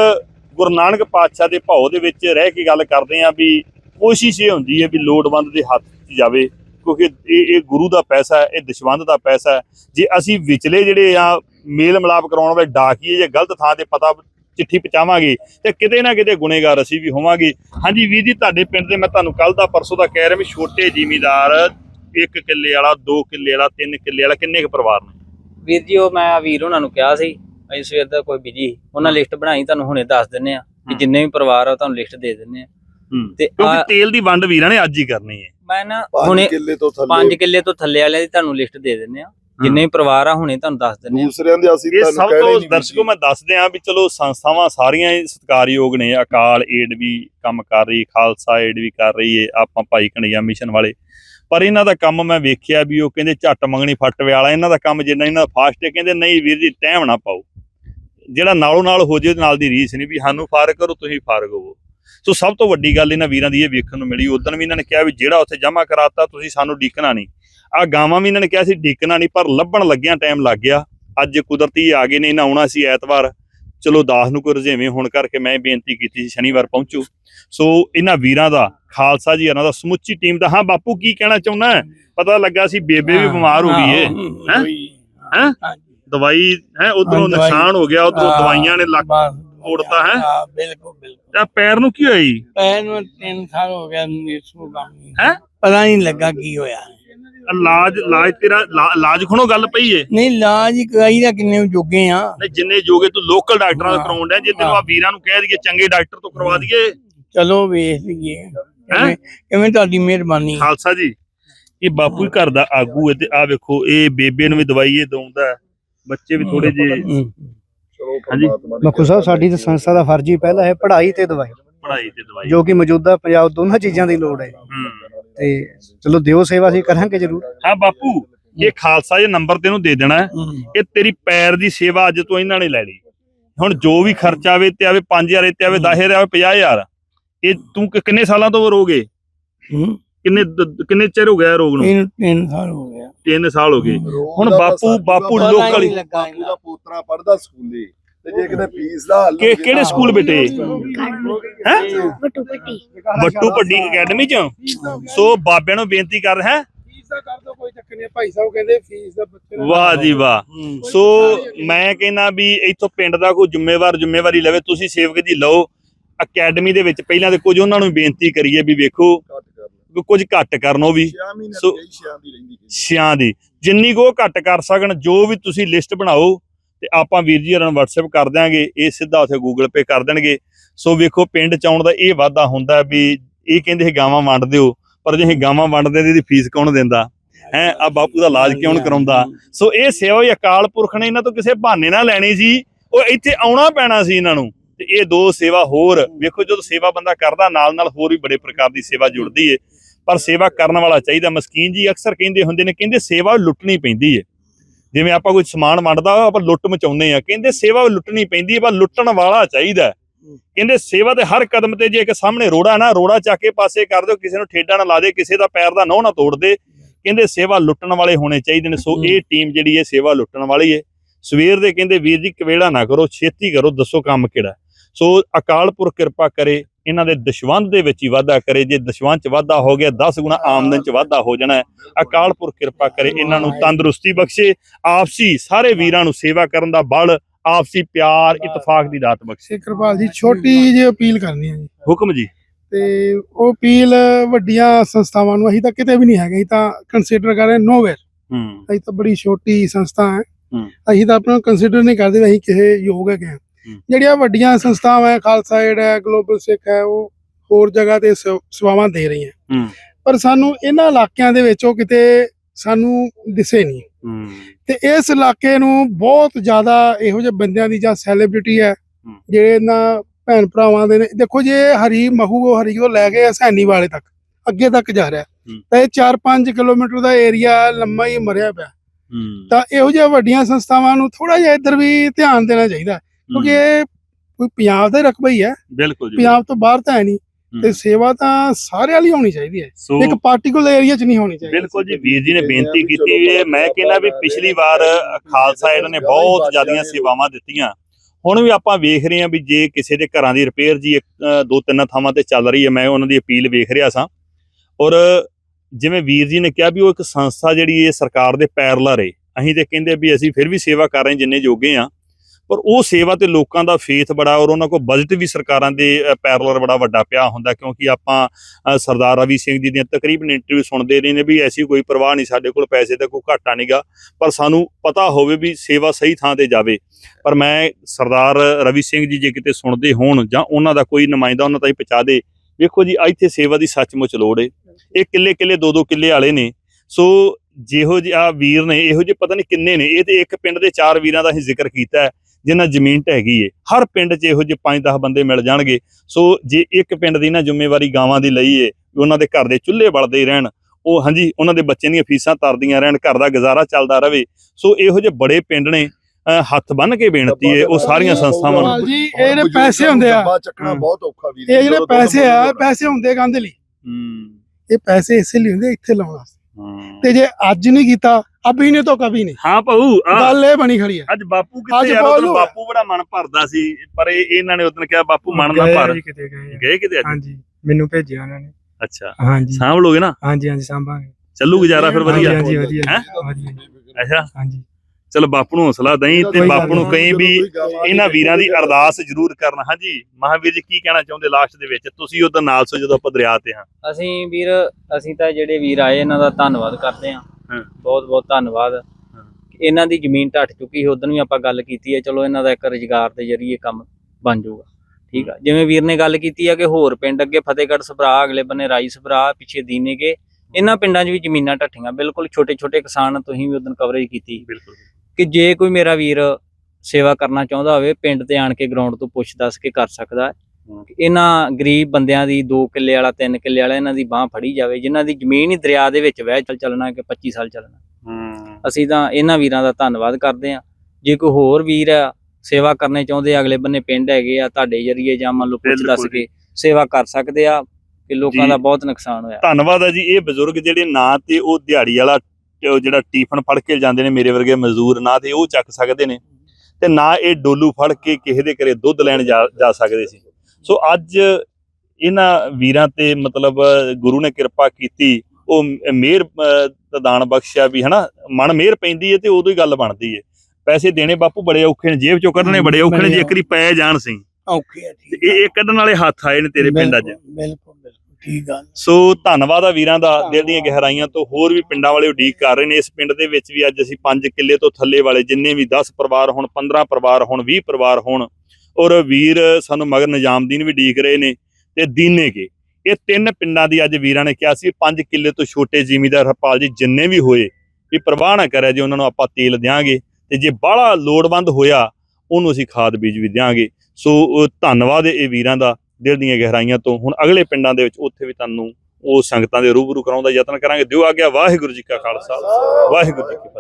ਗੁਰੂ ਨਾਨਕ ਪਾਤਸ਼ਾਹ ਦੇ ਭਾਉ ਦੇ ਵਿੱਚ ਰਹਿ ਕੇ ਗੱਲ ਕਰਦੇ ਹਾਂ ਵੀ ਕੋਸ਼ਿਸ਼ ਇਹ ਹੁੰਦੀ ਹੈ ਵੀ ਲੋੜਵੰਦ ਦੇ ਹੱਥ 'ਚ ਜਾਵੇ ਕਿਉਂਕਿ ਇਹ ਇਹ ਗੁਰੂ ਦਾ ਪੈਸਾ ਹੈ ਇਹ ਦਸ਼ਵੰਦ ਦਾ ਪੈਸਾ ਹੈ। ਜੇ ਅਸੀਂ ਵਿਚਲੇ ਜਿਹੜੇ ਆ ਮੇਲ ਮਿਲਾਪ ਕਰਾਉਣ ਵਾਲੇ ਡਾਕੀਏ ਜੇ ਗਲਤ ਥਾਂ ਤੇ ਪਤਾ ਚਿੱਠੀ ਪਹੁੰਚਾਵਾਂਗੇ ਤੇ ਕਿਤੇ ਨਾ ਕਿਤੇ ਗੁਨੇਗਾਰ ਅਸੀਂ ਵੀ ਹੋਵਾਂਗੇ। ਹਾਂਜੀ ਵੀਰ ਜੀ ਤੁਹਾਡੇ ਪਿੰਡ ਦੇ ਮੈਂ ਤੁਹਾਨੂੰ ਕੱਲ ਦਾ ਪਰਸੋਂ ਦਾ ਕਹਿ ਰਿਹਾ ਵੀ ਛੋਟੇ ਜ਼ਿਮੀਂਦਾਰ ਇੱਕ ਕਿੱਲੇ ਵਾਲਾ ਦੋ ਕਿੱਲੇ ਵਾਲਾ ਤਿੰਨ ਕਿੱਲੇ ਵਾਲਾ ਕਿੰਨੇ ਕੁ ਪਰਿਵਾਰ ਨੇ? ਵੀਰ ਜੀ ਉਹ ਮੈਂ ਵੀਰ ਉਹਨਾਂ ਨੂੰ ਕਿਹਾ ਸੀ ਅਸੀਂ ਸਵੇਰ ਦਾ ਕੋਈ ਬਿਜ਼ੀ ਉਹਨਾਂ ਲਿਸਟ ਬਣਾਈ ਤੁਹਾਨੂੰ ਹੁਣੇ ਦੱਸ ਦਿੰਨੇ ਆ ਕਿ। ਜਿੰਨੇ ਵੀ ਪਰਿਵਾਰ ਆ ਤੁਹਾਨੂੰ ਲਿਸਟ ਦੇ ਦਿੰਨੇ ਆ ਤੇ ਕਿਉਂਕਿ ਤੇਲ ਦੀ ਵੰਡ ਵੀਰਾਂ ਨੇ ਅੱਜ ਹੀ ਕਰਨੀ ਹੈ। ਮੈਂ ਨਾ ਪੰਜ ਹੁਣੇ ਕਿੱਲੇ ਤੋਂ 5 ਥੱਲੇ ਕਿੱਲੇ ਤੋਂ ਥੱਲੇ ਵਾਲਿਆਂ ਦੀ ਤੁਹਾਨੂੰ ਲਿਸਟ ਦੇ ਦਿੰਨੇ ਆ ਜਿੰਨੇ ਪਰਿਵਾਰ ਆ ਹੁਣੇ ਤੁਹਾਨੂੰ ਦੱਸ ਦਿੰਨੇ ਆ। ਦੂਸਰਿਆਂ ਦੇ ਅਸੀਂ ਇਹ ਤੁਹਾਨੂੰ ਸਭ ਕਹਿਣਾ ਹੀ ਤੋਂ ਨਹੀਂ ਦਰਸ਼ਕੋ ਮੈਂ ਦੱਸ ਦਿਆਂ ਵੀ ਚਲੋ ਸੰਸਥਾਵਾਂ ਸਾਰੀਆਂ ਹੀ ਸਤਿਕਾਰਯੋਗ ਨੇ ਅਕਾਲ ਏਡ ਵੀ ਕੰਮ ਕਰ ਰਹੀ ਖਾਲਸਾ ਏਡ ਵੀ ਕਰ ਰਹੀ ਹੈ ਆਪਾਂ ਭਾਈ ਕਨਈਆ ਮਿਸ਼ਨ ਵਾਲੇ। ਪਰ ਇਹਨਾਂ ਦਾ ਕੰਮ ਮੈਂ ਵੇਖਿਆ ਵੀ ਉਹ ਕਹਿੰਦੇ ਝੱਟ ਮੰਗਣੀ ਫੱਟ ਵਾਲਾ ਇਹਨਾਂ ਦਾ ਕੰਮ ਜਿੰਨਾ ਇਹਨਾਂ ਦਾ ਫਾਸਟ ਹੈ ਕਹਿੰਦੇ ਨਹੀਂ ਵੀਰ ਜੀ ਟਾਈਮ ਨਾ ਪਾਓ। ਜਿਹੜਾ ਨਾਲੋਂ ਨਾਲ ਹੋ ਜੇ ਉਹਦੇ ਨਾਲ ਦੀ ਰੀਸ ਨਹੀਂ ਵੀ ਸਾਨੂੰ ਫਾਰਗ ਕਰੋ ਤੁਸੀਂ ਫਾਰਗ ਹੋਵੋ। ਸੋ ਸਭ ਤੋਂ ਵੱਡੀ ਗੱਲ ਇਹਨਾਂ ਵੀਰਾਂ ਦੀ ਇਹ ਵੇਖਣ ਨੂੰ ਮਿਲੀ। ਉਦੋਂ ਵੀ ਇਹਨਾਂ ਨੇ ਕਿਹਾ ਵੀ ਜਿਹੜਾ ਉੱਥੇ ਜਮ੍ਹਾਂ ਕਰਾਤਾ ਤੁਸੀਂ ਸਾਨੂੰ ਡੀਕਣਾ ਨਹੀਂ। ਆ ਗਾਵਾਂ ਵੀ ਇਹਨਾਂ ਨੇ ਕਿਹਾ ਸੀ ਡੀਕਣਾ ਨਹੀਂ ਪਰ ਲੱਭਣ ਲੱਗਿਆ ਟਾਈਮ ਲੱਗ ਗਿਆ। ਅੱਜ ਕੁਦਰਤੀ ਆ ਗਏ ਨੇ ਇਹਨਾਂ ਆਉਣਾ ਸੀ ਐਤਵਾਰ। ਚਲੋ ਦਾਸ ਨੂੰ ਕੋਈ ਰਜੇਵੇਂ ਹੋਣ ਕਰਕੇ ਮੈਂ ਬੇਨਤੀ ਕੀਤੀ ਸੀ ਸ਼ਨੀਵਾਰ ਪਹੁੰਚੋ। ਸੋ ਇਹਨਾਂ ਵੀਰਾਂ ਦਾ ਖਾਲਸਾ ਜੀ ਇਹਨਾਂ ਦਾ ਸਮੁੱਚੀ ਟੀਮ ਦਾ। ਹਾਂ ਬਾਪੂ ਕੀ ਕਹਿਣਾ ਚਾਹੁੰਦਾ? ਪਤਾ ਲੱਗਾ ਸੀ ਬੇਬੇ ਵੀ ਬਿਮਾਰ ਹੋ ਗਈ ਏ। ਹੈਂ? ਹੈਂ? ਦਵਾਈ ਹੈ ਉਧਰੋਂ ਨੁਕਸਾਨ ਹੋ ਗਿਆ ਉਧਰੋਂ ਦਵਾਈਆਂ ਨੇ ਲੱਕ ਤੋੜਤਾ ਹੈ? ਹਾਂ ਬਿਲਕੁਲ ਬਿਲਕੁਲ। ਤਾਂ ਪੈਰ ਨੂੰ ਕੀ ਜੀ? ਪੈਰ ਨੂੰ 3 ਸਾਲ ਹੋ ਗਿਆ ਕੰਮ ਨਹੀਂ ਹੈਂ? ਪਤਾ ਨਹੀਂ ਲੱਗਾ ਕੀ ਹੋਇਆ। ਇਲਾਜ ਇਲਾਜ ਤੇਰਾ ਇਲਾਜ ਖਣੋ ਗੱਲ ਪਈ ਏ? ਨਹੀਂ ਇਲਾਜ ਹੀ ਕਰਾਈ ਦਾ ਕਿੰਨੇ ਜੋਗੇ ਆ। ਨਹੀਂ ਜਿੰਨੇ ਜੋਗੇ ਤੂੰ ਲੋਕਲ ਡਾਕਟਰਾਂ ਦਾ ਹਾਂ। ਕਰਾਉਣ ਡਿਆ ਜੇ ਤੈਨੂੰ ਆ ਵੀਰਾਂ ਨੂੰ ਕਹਿ ਦਈਏ ਚੰਗੇ ਡਾਕਟਰ ਤੋਂ ਕਰਵਾ ਦਈਏ। ਚਲੋ ਵੇਖ ਲਈਏ। ਕਿਵੇਂ ਕਿਵੇਂ ਤੁਹਾਡੀ ਮਿਹਰਬਾਨੀ। ਖਾਲਸਾ ਜੀ। ਇਹ ਬਾਪੂ ਹੀ ਘਰ ਦਾ ਆਗੂ ਹੈ ਤੇ ਆ ਵੇਖੋ ਇਹ ਬੇਬੇ ਨੂੰ ਵੀ ਦਵਾਈ ਇਹ ਦਵਾਉਂਦਾ ਹੈ। ਬੱਚੇ ਵੀ ਥੋੜੇ ਜੇ ਹਮ। ਚਲੋ ਹਾਂਜੀ। ਮੱਖੂ ਸਾਹਿਬ ਸਾਡੀ ਤਾਂ ਸੰਸਥਾ ਦਾ ਫਰਜ਼ ਹੀ ਪਹਿਲਾ ਹੈ ਪੜ੍ਹਾਈ ਤੇ ਦਵਾਈ। ਪੜ੍ਹਾਈ ਤੇ ਦਵਾਈ। ਜੋ ਕਿ ਮੌਜੂਦਾ ਪੰਜਾਬ ਦੋਨਾਂ ਚੀਜ਼ਾਂ ਦੀ ਲੋੜ ਹੈ ਹੂੰ। ਤੇ ਚਲੋ ਦਿਓ ਸੇਵਾ ਅਸੀਂ ਕਰਾਂਗੇ ਜ਼ਰੂਰ। ਹਾਂ ਬਾਪੂ ਇਹ ਖਾਲਸਾ ਇਹ ਨੰਬਰ ਤੈਨੂੰ ਦੇ ਦੇਣਾ। ਇਹ ਤੇਰੀ ਪੈਰ ਦੀ ਸੇਵਾ ਅੱਜ ਤੋਂ ਇਹਨਾਂ ਨੇ ਲੈ ਲਈ। ਹੁਣ ਜੋ ਵੀ ਖਰਚਾ ਆਵੇ ਤੇ ਆਵੇ 5000 ਇੱਥੇ ਆਵੇ 10000 ਆਵੇ 50000 ਇਹ ਤੂੰ ਕਿੰਨੇ ਸਾਲਾਂ ਤੋਂ ਰੋਗੇ। ਕਿੰਨੇ ਕਿੰਨੇ ਚਿਰ ਹੋ ਗਿਆ ਰੋਗ ਨੂੰ? ਤਿੰਨ ਤਿੰਨ ਸਾਲ ਹੋ ਗਿਆ। 3 ਸਾਲ ਹੋ ਗਏ। ਹੁਣ ਬਾਪੂ- ਬਾਪੂ ਲੋਕਲ ਬਾਪੂ ਦਾ ਪੋਤਰਾ ਪੜਦਾ ਸਕੂਲੇ। ਤੇ ਜੇ ਕਿਤੇ ਫੀਸ ਦਾ ਹੱਲ ਕਿ- ਕਿਹੜੇ ਸਕੂਲ ਬੇਟੇ? ਹੈ ਵੱਟੂ ਪੱਟੀ ਬੱਟੂ ਪੱਡੀ ਅਕੈਡਮੀ ਚ? ਸੋ ਬਾਬਿਆਂ ਨੂੰ ਬੇਨਤੀ ਕਰ ਰਿਹਾ ਫੀਸ ਦਾ ਕਰ ਦੋ ਕੋਈ ਚੱਕਰ ਨਹੀਂ ਭਾਈ ਸਾਹਿਬ ਕਹਿੰਦੇ ਫੀਸ ਦਾ ਬੱਚੇ ਦਾ ਵਾਹ ਜੀ ਵਾਹ। ਸੋ ਮੈਂ ਕਹਿੰਦਾ ਵੀ ਇੱਥੋਂ ਪਿੰਡ ਦਾ ਕੋਈ ਜ਼ਿੰਮੇਵਾਰ ਜ਼ਿੰਮੇਵਾਰੀ ਲਵੇ ਤੁਸੀਂ ਸੇਵਕ ਜੀ ਲਓ। ਅਕੈਡਮੀ ਦੇ ਵਿੱਚ ਪਹਿਲਾਂ ਤੇ ਕੁਝ ਉਹਨਾਂ ਨੂੰ ਬੇਨਤੀ ਕਰੀਏ ਵੀ ਵੇਖੋ ਕੁਝ ਘੱਟ ਕਰਨ ਉਹ ਵੀ। 6 ਮਹੀਨੇ ਸੋ- ਦੀ ਦੀ ਹੈ। ਛਿਆਂ ਦੀ। ਜਿੰਨੀ ਕੋ ਘੱਟ ਕਰ ਸਕਣ ਜੋ ਵੀ ਤੁਸੀਂ ਲਿਸਟ ਬਣਾਓ ਤੇ ਆਪਾਂ ਵੀਰ ਜੀ ਹਰਾਂ WhatsApp ਕਰ ਦਿਆਂਗੇ, ਇਹ ਸਿੱਧਾ ਉਥੇ Google Pay ਕਰ ਦੇਣਗੇ। ਸੋ ਵੇਖੋ, ਪਿੰਡ ਚ ਆਉਣ ਦਾ ਇਹ ਵਾਅਦਾ ਹੁੰਦਾ ਵੀ ਇਹ ਕਹਿੰਦੇ ਇਹ ਗਾਵਾਂ ਵੰਡ ਦਿਓ ਪਰ ਜੇ ਇਹ ਗਾਵਾਂ ਵੰਡਦੇ ਇਹਦੀ ਫੀਸ ਕੌਣ ਦਿੰਦਾ? ਹੈ, ਆ ਬਾਪੂ ਦਾ ਇਲਾਜ ਕਿਉਂ ਕਰਾਉਂਦਾ? ਸੋ ਇਹ ਸੇਵਾ ਹੀ ਅਕਾਲ ਪੁਰਖ ਨੇ ਇਹਨਾਂ ਤੋਂ ਕਿਸੇ ਬਹਾਨੇ ਨਾਲ ਲੈਣੀ ਸੀ, ਉਹ ਇੱਥੇ ਆਉਣਾ ਪੈਣਾ ਸੀ ਇਹਨਾਂ ਨੂੰ। ਤੇ ਇਹ ਦੋ ਸੇਵਾ ਹੋਰ, ਵੇਖੋ ਜਦੋਂ ਸੇਵਾ ਬੰਦਾ ਕਰਦਾ ਨਾਲ ਨਾਲ ਹੋਰ ਵੀ ਬੜੇ ਪ੍ਰਕਾਰ ਦੀ ਸੇਵਾ ਜੁੜਦੀ ਏ। ਪਰ ਸੇਵਾ ਕਰਨ ਵਾਲਾ ਚਾਹੀਦਾ। ਮਸਕੀਨ ਜੀ ਅਕਸਰ ਕਹਿੰਦੇ ਹੁੰਦੇ ਨੇ, ਕਹਿੰਦੇ ਸੇਵਾ ਲੁੱਟਣੀ ਪੈਂਦੀ ਏ। ਜਿਵੇਂ ਆਪਾਂ ਕੋਈ ਸਮਾਨ ਵੰਡਦਾ ਆਪਾਂ ਲੁੱਟ ਮਚਾਉਂਦੇ ਆ ਕਹਿੰਦੇ ਸੇਵਾ ਲੁੱਟਣੀ ਪੈਂਦੀ ਹੈ ਪਰ ਲੁੱਟਣ ਵਾਲਾ ਚਾਹੀਦਾ। ਕਹਿੰਦੇ ਸੇਵਾ ਦੇ ਹਰ ਕਦਮ ਤੇ ਜੇ ਇੱਕ ਸਾਹਮਣੇ ਰੋੜਾ ਨਾ ਰੋੜਾ ਚੱਕ ਕੇ ਪਾਸੇ ਕਰ ਦਿਓ ਕਿਸੇ ਨੂੰ ਠੇਡਾ ਨਾ ਲਾ ਦੇ ਕਿਸੇ ਦਾ ਪੈਰ ਦਾ ਨਹੁੰ ਨਾ ਤੋੜ ਦੇ। ਕਹਿੰਦੇ ਸੇਵਾ ਲੁੱਟਣ ਵਾਲੇ ਹੋਣੇ ਚਾਹੀਦੇ ਨੇ। ਸੋ ਇਹ ਟੀਮ ਜਿਹੜੀ ਹੈ ਸੇਵਾ ਲੁੱਟਣ ਵਾਲੀ ਹੈ। ਸਵੇਰ ਦੇ ਕਹਿੰਦੇ ਵੀਰ ਜੀ ਕਵੇੜਾ ਨਾ ਕਰੋ ਛੇਤੀ ਕਰੋ ਦੱਸੋ ਕੰਮ ਕਿਹੜਾ। ਸੋ ਅਕਾਲ ਪੁਰਖ ਕਿਰਪਾ ਕਰੇ ਇਹਨਾਂ ਦੇ ਦਸ਼ਵੰਦ ਦੇ ਵਿੱਚ ਹੀ ਵਾਧਾ ਕਰੇ ਜੇ ਦਸ਼ਵੰਦ ਚ ਵਾਧਾ ਹੋ ਗਿਆ 10 ਗੁਣਾ ਆਮਦਨ ਚ ਵਾਧਾ ਹੋ ਜਾਣਾ ਅਕਾਲ ਪੁਰਖ ਕਿਰਪਾ ਕਰੇ ਇਹਨਾਂ ਨੂੰ ਤੰਦਰੁਸਤੀ ਬਖਸ਼ੇ ਆਪਸੀ ਸਾਰੇ ਵੀਰਾਂ ਨੂੰ ਸੇਵਾ ਕਰਨ ਦਾ ਬਲ ਆਪਸੀ ਪਿਆਰ ਇਤਫਾਕ ਦੀ ਦਾਤ ਬਖਸ਼ੇ। ਕਿਰਪਾਲ ਜੀ ਛੋਟੀ ਜਿਹੀ ਅਪੀਲ ਕਰਨੀ ਹੈ ਜੀ। ਹੁਕਮ ਜੀ। ਤੇ ਉਹ ਅਪੀਲ ਵੱਡੀਆਂ ਸੰਸਥਾਵਾਂ ਨੂੰ ਅਸੀਂ ਤਾਂ ਕਿਤੇ ਵੀ ਨਹੀਂ ਹੈਗੇ ਅਸੀਂ ਤਾਂ ਕੰਸੀਡਰ ਕਰ ਰਹੇ ਨੋਵੇਅਰ ਹੂੰ। ਅਸੀਂ ਤਾਂ ਬੜੀ ਛੋਟੀ ਸੰਸਥਾ ਹੈ। ਅਸੀਂ ਤਾਂ ਆਪਣਾ ਕੰਸੀਡਰ ਨਹੀਂ ਕਰਦੇ ਅਸੀਂ ਕਿਸੇ ਯੋਗ ਹੈਗੇ ਹਾਂ ਹੂੰ। ਜਿਹੜੀਆਂ ਵੱਡੀਆਂ ਸੰਸਥਾਵਾਂ ਹੈ ਖਾਲਸਾ ਏਡ ਹੈ ਗਲੋਬਲ ਸਿੱਖ ਹੈ ਉਹ ਹੋਰ ਜਗ੍ਹਾ ਤੇ ਸੇਵਾਵਾਂ ਦੇ ਰਹੀਆਂ। ਪਰ ਸਾਨੂੰ ਇਹਨਾਂ ਇਲਾਕਿਆਂ ਦੇ ਵਿੱਚ ਉਹ ਕਿਤੇ ਸਾਨੂੰ ਦਿਸੇ ਨਹੀਂ ਤੇ ਇਸ ਇਲਾਕੇ ਨੂੰ ਬਹੁਤ ਜ਼ਿਆਦਾ ਇਹੋ ਜਿਹੇ ਬੰਦਿਆਂ ਦੀ ਜਾਂ ਸੈਲੀਬ੍ਰਿਟੀ ਹੈ। ਜਿਹੜੇ ਇਹਨਾਂ ਭੈਣ ਭਰਾਵਾਂ ਦੇ ਨੇ ਦੇਖੋ ਜੇ ਹਰੀ ਮਹੂ ਹਰੀ ਤੋਂ ਲੈ ਕੇ ਹਸੈਨੀ ਵਾਲੇ ਤੱਕ ਅੱਗੇ ਤੱਕ ਜਾ ਰਿਹਾ। ਤਾਂ ਇਹ 4-5 ਕਿਲੋਮੀਟਰ ਦਾ ਏਰੀਆ ਲੰਮਾ ਹੀ ਮਰਿਆ ਪਿਆ ਤਾਂ ਇਹੋ ਜਿਹੀਆਂ ਵੱਡੀਆਂ ਸੰਸਥਾਵਾਂ ਨੂੰ ਥੋੜਾ ਜਿਹਾ ਇੱਧਰ ਵੀ ਧਿਆਨ ਦੇਣਾ ਚਾਹੀਦਾ। ਕਿਉਂਕਿ ਇਹ ਕੋਈ ਪੰਜਾਬ ਦਾ ਹੀ ਰਕਬਾ ਹੀ ਹੈ। ਬਿਲਕੁਲ ਜੀ ਪੰਜਾਬ ਤੋਂ ਬਾਹਰ ਤਾਂ ਹੈ ਨਹੀਂ ਹੂੰ। ਤੇ ਸੇਵਾ ਤਾਂ ਸਾਰਿਆਂ ਲਈ ਹੋਣੀ ਚਾਹੀਦੀ ਹੈ। ਇੱਕ ਪਾਰਟਿਕੂਲਰ ਏਰੀਆ 'ਚ ਨਹੀਂ ਹੋਣੀ ਚਾਹੀਦੀ। ਬਿਲਕੁਲ ਜੀ ਵੀਰ ਜੀ ਨੇ ਬੇਨਤੀ ਕੀਤੀ ਹੈ। ਮੈਂ ਕਹਿੰਦਾ ਵੀ ਪਿਛਲੀ ਵਾਰ ਖਾਲਸਾ ਇਹਨਾਂ ਨੇ ਬਹੁਤ ਜ਼ਿਆਦੀਆਂ ਸੇਵਾਵਾਂ ਦਿੱਤੀਆਂ। ਹੁਣ ਵੀ ਆਪਾਂ ਵੇਖ ਰਹੇ ਹਾਂ ਵੀ ਜੇ ਕਿਸੇ ਦੇ ਘਰਾਂ ਦੀ ਰਿਪੇਅਰ ਜੀ ਦੋ ਤਿੰਨ ਥਾਵਾਂ ਤੇ ਚੱਲ ਰਹੀ ਹੈ ਮੈਂ ਉਹਨਾਂ ਦੀ ਅਪੀਲ ਵੇਖ ਰਿਹਾ ਸਾਂ। ਔਰ ਜਿਵੇਂ ਵੀਰ ਜੀ ਨੇ ਕਿਹਾ ਵੀ ਉਹ ਇੱਕ ਸੰਸਥਾ ਜਿਹੜੀ ਇਹ ਸਰਕਾਰ ਦੇ ਪੈਰਲਰ ਏ ਅਸੀਂ ਤੇ ਕਹਿੰਦੇ ਵੀ ਅਸੀਂ ਫਿਰ ਵੀ ਸੇਵਾ ਕਰ ਰਹੇ ਜਿੰਨੇ ਜੋਗੇ ਆ ਪਰ ਉਹ ਸੇਵਾ ਤੇ ਲੋਕਾਂ ਦਾ ਫੇਥ ਬੜਾ ਔਰ ਉਹਨਾਂ ਕੋਲ ਬਜਟ ਵੀ ਸਰਕਾਰਾਂ ਦੇ ਪੈਰਲਰ ਬੜਾ ਵੱਡਾ ਪਿਆ ਹੁੰਦਾ ਕਿਉਂਕਿ ਆਪਾਂ ਸਰਦਾਰ ਰਵੀ ਸਿੰਘ ਜੀ ਦੀਆਂ ਤਕਰੀਬਨ ਇੰਟਰਵਿਊ ਸੁਣਦੇ ਰਹੇ ਨੇ ਵੀ ਐਸੀ ਕੋਈ ਪਰਵਾਹ ਨਹੀਂ, ਸਾਡੇ ਕੋਲ ਪੈਸੇ ਦਾ ਕੋਈ ਘਾਟਾ ਨਹੀਂਗਾ ਪਰ ਸਾਨੂੰ ਪਤਾ ਹੋਵੇ ਵੀ ਸੇਵਾ ਸਹੀ ਥਾਂ ਤੇ ਜਾਵੇ। ਪਰ ਮੈਂ ਸਰਦਾਰ ਰਵੀ ਸਿੰਘ ਜੀ ਜੇ ਕਿਤੇ ਸੁਣਦੇ ਹੋਣ ਜਾਂ ਉਹਨਾਂ ਦਾ ਕੋਈ ਨੁਮਾਇੰਦਾ ਉਹਨਾਂ ਤਾਈਂ ਪਹੁੰਚਾ ਦੇ, ਵੇਖੋ ਜੀ ਇੱਥੇ ਸੇਵਾ ਦੀ ਸੱਚਮੁੱਚ ਲੋੜ ਏ। ਇਹ ਕਿੱਲੇ ਕਿੱਲੇ ਦੋ ਦੋ ਕਿੱਲੇ ਵਾਲੇ ਨੇ। ਸੋ ਜਿਹੋ ਜਿਹਾ ਵੀਰ ਨੇ, ਇਹੋ ਜਿਹੇ ਪਤਾ ਨਹੀਂ ਕਿੰਨੇ ਨੇ। ਇਹ ਤੇ ਇੱਕ ਪਿੰਡ ਦੇ ਚਾਰ ਵੀਰਾਂ ਦਾ ਅਸੀਂ ਜ਼ਿਕਰ ਕੀਤਾ ਜਿਨ੍ਹਾਂ ਜ਼ਮੀਨ ਢਹਿ ਏ। ਹਰ ਪਿੰਡ 'ਚ ਇਹੋ ਜਿਹੇ 5-10 ਬੰਦੇ ਮਿਲ ਜਾਣਗੇ। ਸੋ ਜੇ ਇੱਕ ਪਿੰਡ ਦੀ ਨਾ ਜ਼ਿੰਮੇਵਾਰੀ ਗਾਵਾਂ ਦੀ ਲਈ ਏ ਉਹਨਾਂ ਦੇ ਘਰ ਦੇ ਚੁੱਲ੍ਹੇ ਬਲਦੇ ਹੀ ਰਹਿਣ। ਉਹ ਹਾਂਜੀ ਉਹਨਾਂ ਦੇ ਬੱਚਿਆਂ ਦੀਆਂ ਫੀਸਾਂ ਤਰਦੀਆਂ ਰਹਿਣ ਘਰ ਦਾ ਗੁਜ਼ਾਰਾ ਚੱਲਦਾ ਰਵੇ। ਸੋ ਇਹੋ ਜਿਹੇ ਬੜੇ ਪਿੰਡ ਨੇ ਹੱਥ ਬੰਨ ਕੇ ਬੇਨਤੀ ਏ ਉਹ ਸਾਰੀਆਂ ਸੰਸਥਾਵਾਂ ਨੂੰ। ਜੀ ਇਹ ਜਿਹੜੇ ਪੈਸੇ ਹੁੰਦੇ ਆ ਡੱਬਾ ਚੱਕਣਾ ਹੂੰ। ਬਹੁਤ ਔਖਾ ਵੀਰ ਇਹ ਜਿਹੜੇ ਪੈਸੇ ਆ ਪੈਸੇ ਹੁੰਦੇ ਕਾਹਦੇ ਲਈ। ਹੂੰ, ਇਹ ਪੈਸੇ ਇਸੇ ਲਈ ਹੁੰਦੇ ਇੱਥੇ ਲਾਉਣ ਵਾਸਤੇ। ਹੂੰ। ਤੇ ਜੇ ਅੱਜ ਨਹੀਂ ਕੀਤਾ ਅਭੀ ਨੇ ਤਾਂ ਕभी ਨਹੀਂ। ਹਾਂ ਭਾਊ ਗੱਲ ਇਹ ਬਣੀ ਖੜੀ ਹੈ। ਅੱਜ ਬਾਪੂ ਅੱਜ ਕਿੱਥੇ ਯਾਰ ਉਦੋਂ ਬੋਲੋ। ਬਾਪੂ ਬੜਾ ਮਨ ਭਰਦਾ ਸੀ ਪਰ ਇਹ ਇਹਨਾਂ ਨੇ ਉਦੋਂ ਕਿਹਾ ਬਾਪੂ ਮਨ ਨਾ ਭਰ। ਕਿਤੇ ਗਏ ਆ। ਗਏ ਕਿਤੇ ਅੱਜ? ਹਾਂਜੀ ਮੈਨੂੰ ਭੇਜਿਆ ਉਹਨਾਂ ਨੇ। ਅੱਛਾ। ਹਾਂਜੀ। ਸਾਂਭ ਲੋਗੇ ਨਾ? ਹਾਂਜੀ ਹਾਂਜੀ ਸੰਭਾਂਗੇ। ਚੱਲੂ ਗੁਜ਼ਾਰਾ ਫਿਰ ਵਧੀਆ। ਹਾਂਜੀ, ਵਧੀਆ। ਹੈਂ? ਵਧੀਆ। ਅੱਛਾ। ਹਾਂਜੀ। ਚਲ ਬਾਪੂ ਨੂੰ ਹੌਸਲਾ ਦਈ ਤੇ ਬਾਪੂ ਨੂੰ ਕਹੀਂ ਵੀ ਇਹਨਾਂ ਵੀਰਾਂ ਦੀ ਅਰਦਾਸ ਜ਼ਰੂਰ ਕਰਨਾ। ਹਾਂਜੀ ਮਹਾਵੀਰ ਜੀ ਕੀ ਕਹਿਣਾ ਚਾਹੁੰਦੇ ਲਾਸਟ ਦੇ ਵਿੱਚ? ਤੁਸੀਂ ਉਦੋਂ ਨਾਲ ਸੋ ਜਦੋਂ ਆਪਾਂ ਦਰਿਆ ਤੇ ਹਾਂ। ਅਸੀਂ ਵੀਰ ਅਸੀਂ ਤਾਂ ਜਿਹੜੇ ਵੀਰ ਆਏ ਇਹਨਾਂ ਦਾ ਧੰਨਵਾਦ ਕਰਦੇ ਹਾਂ। ਬਹੁਤ ਬਹੁਤ ਧੰਨਵਾਦ। ਇਹਨਾਂ ਦੀ ਜ਼ਮੀਨ ਢੱਟ ਚੁੱਕੀ ਸੀ ਉਦੋਂ ਵੀ ਆਪਾਂ ਗੱਲ ਕੀਤੀ ਹੈ ਚਲੋ ਇਹਨਾਂ ਦਾ ਇੱਕ ਰੁਜ਼ਗਾਰ ਦੇ ਜ਼ਰੀਏ ਕੰਮ ਬਣ ਜਾਊਗਾ। ਠੀਕ ਆ ਜਿਵੇਂ ਵੀਰ ਨੇ ਗੱਲ ਕੀਤੀ ਆ ਕਿ ਹੋਰ ਪਿੰਡ ਅੱਗੇ ਫਤਿਹਗੜ੍ਹ ਸਭਰਾ ਅਗਲੇ ਬੰਨੇ ਰਾਈ ਸਭਰਾ ਪਿੱਛੇ ਦੀਨੇਗੇ ਇਹਨਾਂ ਪਿੰਡਾਂ 'ਚ ਵੀ ਜ਼ਮੀਨਾਂ ਢੱਠੀਆਂ ਬਿਲਕੁਲ ਛੋਟੇ ਛੋਟੇ ਕਿਸਾਨ ਤੁਸੀਂ ਵੀ ਉਦੋਂ ਕਵਰੇਜ ਕੀਤੀ ਬਿਲਕੁਲ ਕਿ ਜੇ ਕੋਈ ਮੇਰਾ ਵੀਰ ਸੇਵਾ ਕਰਨਾ ਚਾਹੁੰਦਾ ਹੋਵੇ ਪਿੰਡ ਤੇ ਆਣ ਕੇ ਗਰਾਊਂਡ ਤੋਂ ਪੁੱਛ ਦੱਸ ਕੇ ਕਰ ਸਕਦਾ ਹੈ ਹੂੰ। ਇਹਨਾਂ ਗਰੀਬ ਬੰਦਿਆਂ ਦੀ 2 ਕਿੱਲੇ ਵਾਲਾ 3 ਕਿੱਲੇ ਵਾਲਾ ਇਹਨਾਂ ਦੀ ਬਾਹ ਫੜੀ ਜਾਵੇ ਜਿਨ੍ਹਾਂ ਦੀ ਜ਼ਮੀਨ ਹੀ ਦਰਿਆ ਦੇ ਵਿੱਚ ਵਹਿ ਚੱਲ ਚੱਲਣਾ ਕਿ 25 ਸਾਲ ਚੱਲਣਾ। ਅਸੀਂ ਤਾਂ ਇਹਨਾਂ ਵੀਰਾਂ ਦਾ ਧੰਨਵਾਦ ਕਰਦੇ ਹਾਂ। ਜੇ ਕੋਈ ਹੋਰ ਵੀਰ ਆ ਸੇਵਾ ਕਰਨੇ ਚਾਹੁੰਦੇ ਆ, ਅਗਲੇ ਬੰਨੇ ਪਿੰਡ ਹੈਗੇ ਆ ਤੁਹਾਡੇ ਜਰੀਏ ਜਾਂ ਮੰਨ ਲਓ ਪੁੱਛ ਦੱਸ ਕੇ ਸੇਵਾ ਕਰ ਸਕਦੇ ਆ ਕਿ ਲੋਕਾਂ। ਦਾ ਬਹੁਤ ਨੁਕਸਾਨ ਹੋਇਆ। ਧੰਨਵਾਦ ਹੈ ਜੀ। ਇਹ ਬਜ਼ੁਰਗ ਜਿਹੜੇ ਨਾ ਤੇ ਉਹ ਦਿਹਾੜੀ ਵਾਲਾ ਜਿਹੜਾ ਟੀਫਨ ਫੜ ਕੇ ਜਾਂਦੇ ਨੇ ਮੇਰੇ ਵਰਗੇ ਮਜ਼ਦੂਰ ਨਾ ਤੇ ਉਹ ਚੱਕ ਸਕਦੇ ਨੇ ਤੇ ਨਾ ਇਹ ਡੋਲੂ ਫੜ ਕੇ ਕਿਸੇ ਦੇ ਘਰੇ ਦੁੱਧ ਲੈਣ ਜਾ ਸਕਦੇ ਸੀ। ਸੋ ਅੱਜ ਇਹਨਾਂ ਵੀਰਾਂ ਤੇ ਮਤਲਬ ਗੁਰੂ ਨੇ ਕਿਰਪਾ ਕੀਤੀ ਉਹ ਮਿਹਰ ਦਾ ਦਾਨ ਬਖਸ਼ਿਆ ਵੀ ਹਨਾ ਮਨ ਮਿਹਰ ਪੈਂਦੀ ਹੈ ਤੇ ਉਦੋਂ ਹੀ ਗੱਲ ਬਣਦੀ ਹੈ ਪੈਸੇ ਦੇਣੇ ਬਾਪੂ ਬੜੇ ਔਖੇ ਨੇ ਜੇਬ ਚੋਂ ਕੱਢਣੇ ਬੜੇ ਔਖੇ ਨੇ ਜੇ ਇੱਕ ਵਾਰੀ ਪੈ ਜਾਣ ਸੀ। ਔਖੇ ਆ ਠੀਕ ਇਹ ਕੱਢਣ ਵਾਲੇ ਹੱਥ ਆਏ ਨੇ ਤੇਰੇ ਪਿੰਡ ਅੱਜ। ਬਿਲਕੁਲ ਬਿਲਕੁਲ ਬਿਲਕੁਲ, ਠੀਕ ਗੱਲ ਸੋ ਧੰਨਵਾਦ ਆ ਵੀਰਾਂ ਦਾ ਦਿਲ ਦੀਆਂ ਗਹਿਰਾਈਆਂ ਤੋਂ ਹੋਰ ਵੀ ਪਿੰਡਾਂ ਵਾਲੇ ਉਡੀਕ ਕਰ ਰਹੇ ਨੇ ਇਸ ਪਿੰਡ ਦੇ ਵਿੱਚ ਵੀ ਅੱਜ ਅਸੀਂ 5 ਕਿੱਲੇ ਤੋਂ ਥੱਲੇ ਵਾਲੇ ਜਿੰਨੇ ਵੀ 10 ਪਰਿਵਾਰ ਹੋਣ 15 ਪਰਿਵਾਰ ਹੋਣ 20 ਪਰਿਵਾਰ ਹੋਣ ਔਰ ਵੀਰ ਸਾਨੂੰ ਮਗਰ ਨਿਜ਼ਾਮਦੀਨ ਵੀ ਉਡੀਕ ਰਹੇ ਨੇ ਤੇ ਦੀਨੇ ਕੇ। ਇਹ ਤਿੰਨ ਪਿੰਡਾਂ ਦੀ ਅੱਜ ਵੀਰਾਂ ਨੇ ਕਿਹਾ ਸੀ, ਪੰਜ ਕਿੱਲੇ ਤੋਂ ਛੋਟੇ ਜ਼ਿਮੀਦਾਰ ਹਰਪਾਲ ਜੀ ਜਿੰਨੇ ਵੀ ਹੋਏ, ਵੀ ਪ੍ਰਵਾਹ ਨਾ ਕਰਿਆ ਜੇ ਉਹਨਾਂ ਨੂੰ ਆਪਾਂ ਤੇਲ ਦਿਆਂਗੇ ਤੇ ਜੇ ਬਾਹਲਾ ਲੋੜਵੰਦ ਹੋਇਆ, ਉਹਨੂੰ ਅਸੀਂ ਖਾਦ ਬੀਜ ਵੀ ਦਿਆਂਗੇ। ਸੋ, ਅਹ, ਧੰਨਵਾਦ ਇਹ ਵੀਰਾਂ ਦਾ ਦਿਲ ਦੀਆਂ ਗਹਿਰਾਈਆਂ ਤੋਂ। ਹੁਣ ਅਗਲੇ ਪਿੰਡਾਂ ਦੇ ਵਿੱਚ ਉੱਥੇ ਵੀ ਤੁਹਾਨੂੰ ਉਹ ਸੰਗਤਾਂ ਦੇ ਰੂਬਰੂ ਕਰਾਉਣ ਦਾ ਯਤਨ ਕਰਾਂਗੇ। ਦਿਓ ਆ ਗਿਆ ਵਾਹਿਗੁਰੂ ਜੀ ਕਾ ਖਾਲਸਾ, ਵਾਹਿਗੁਰੂ ਜੀ ਕੀ ਫਤਿਹ।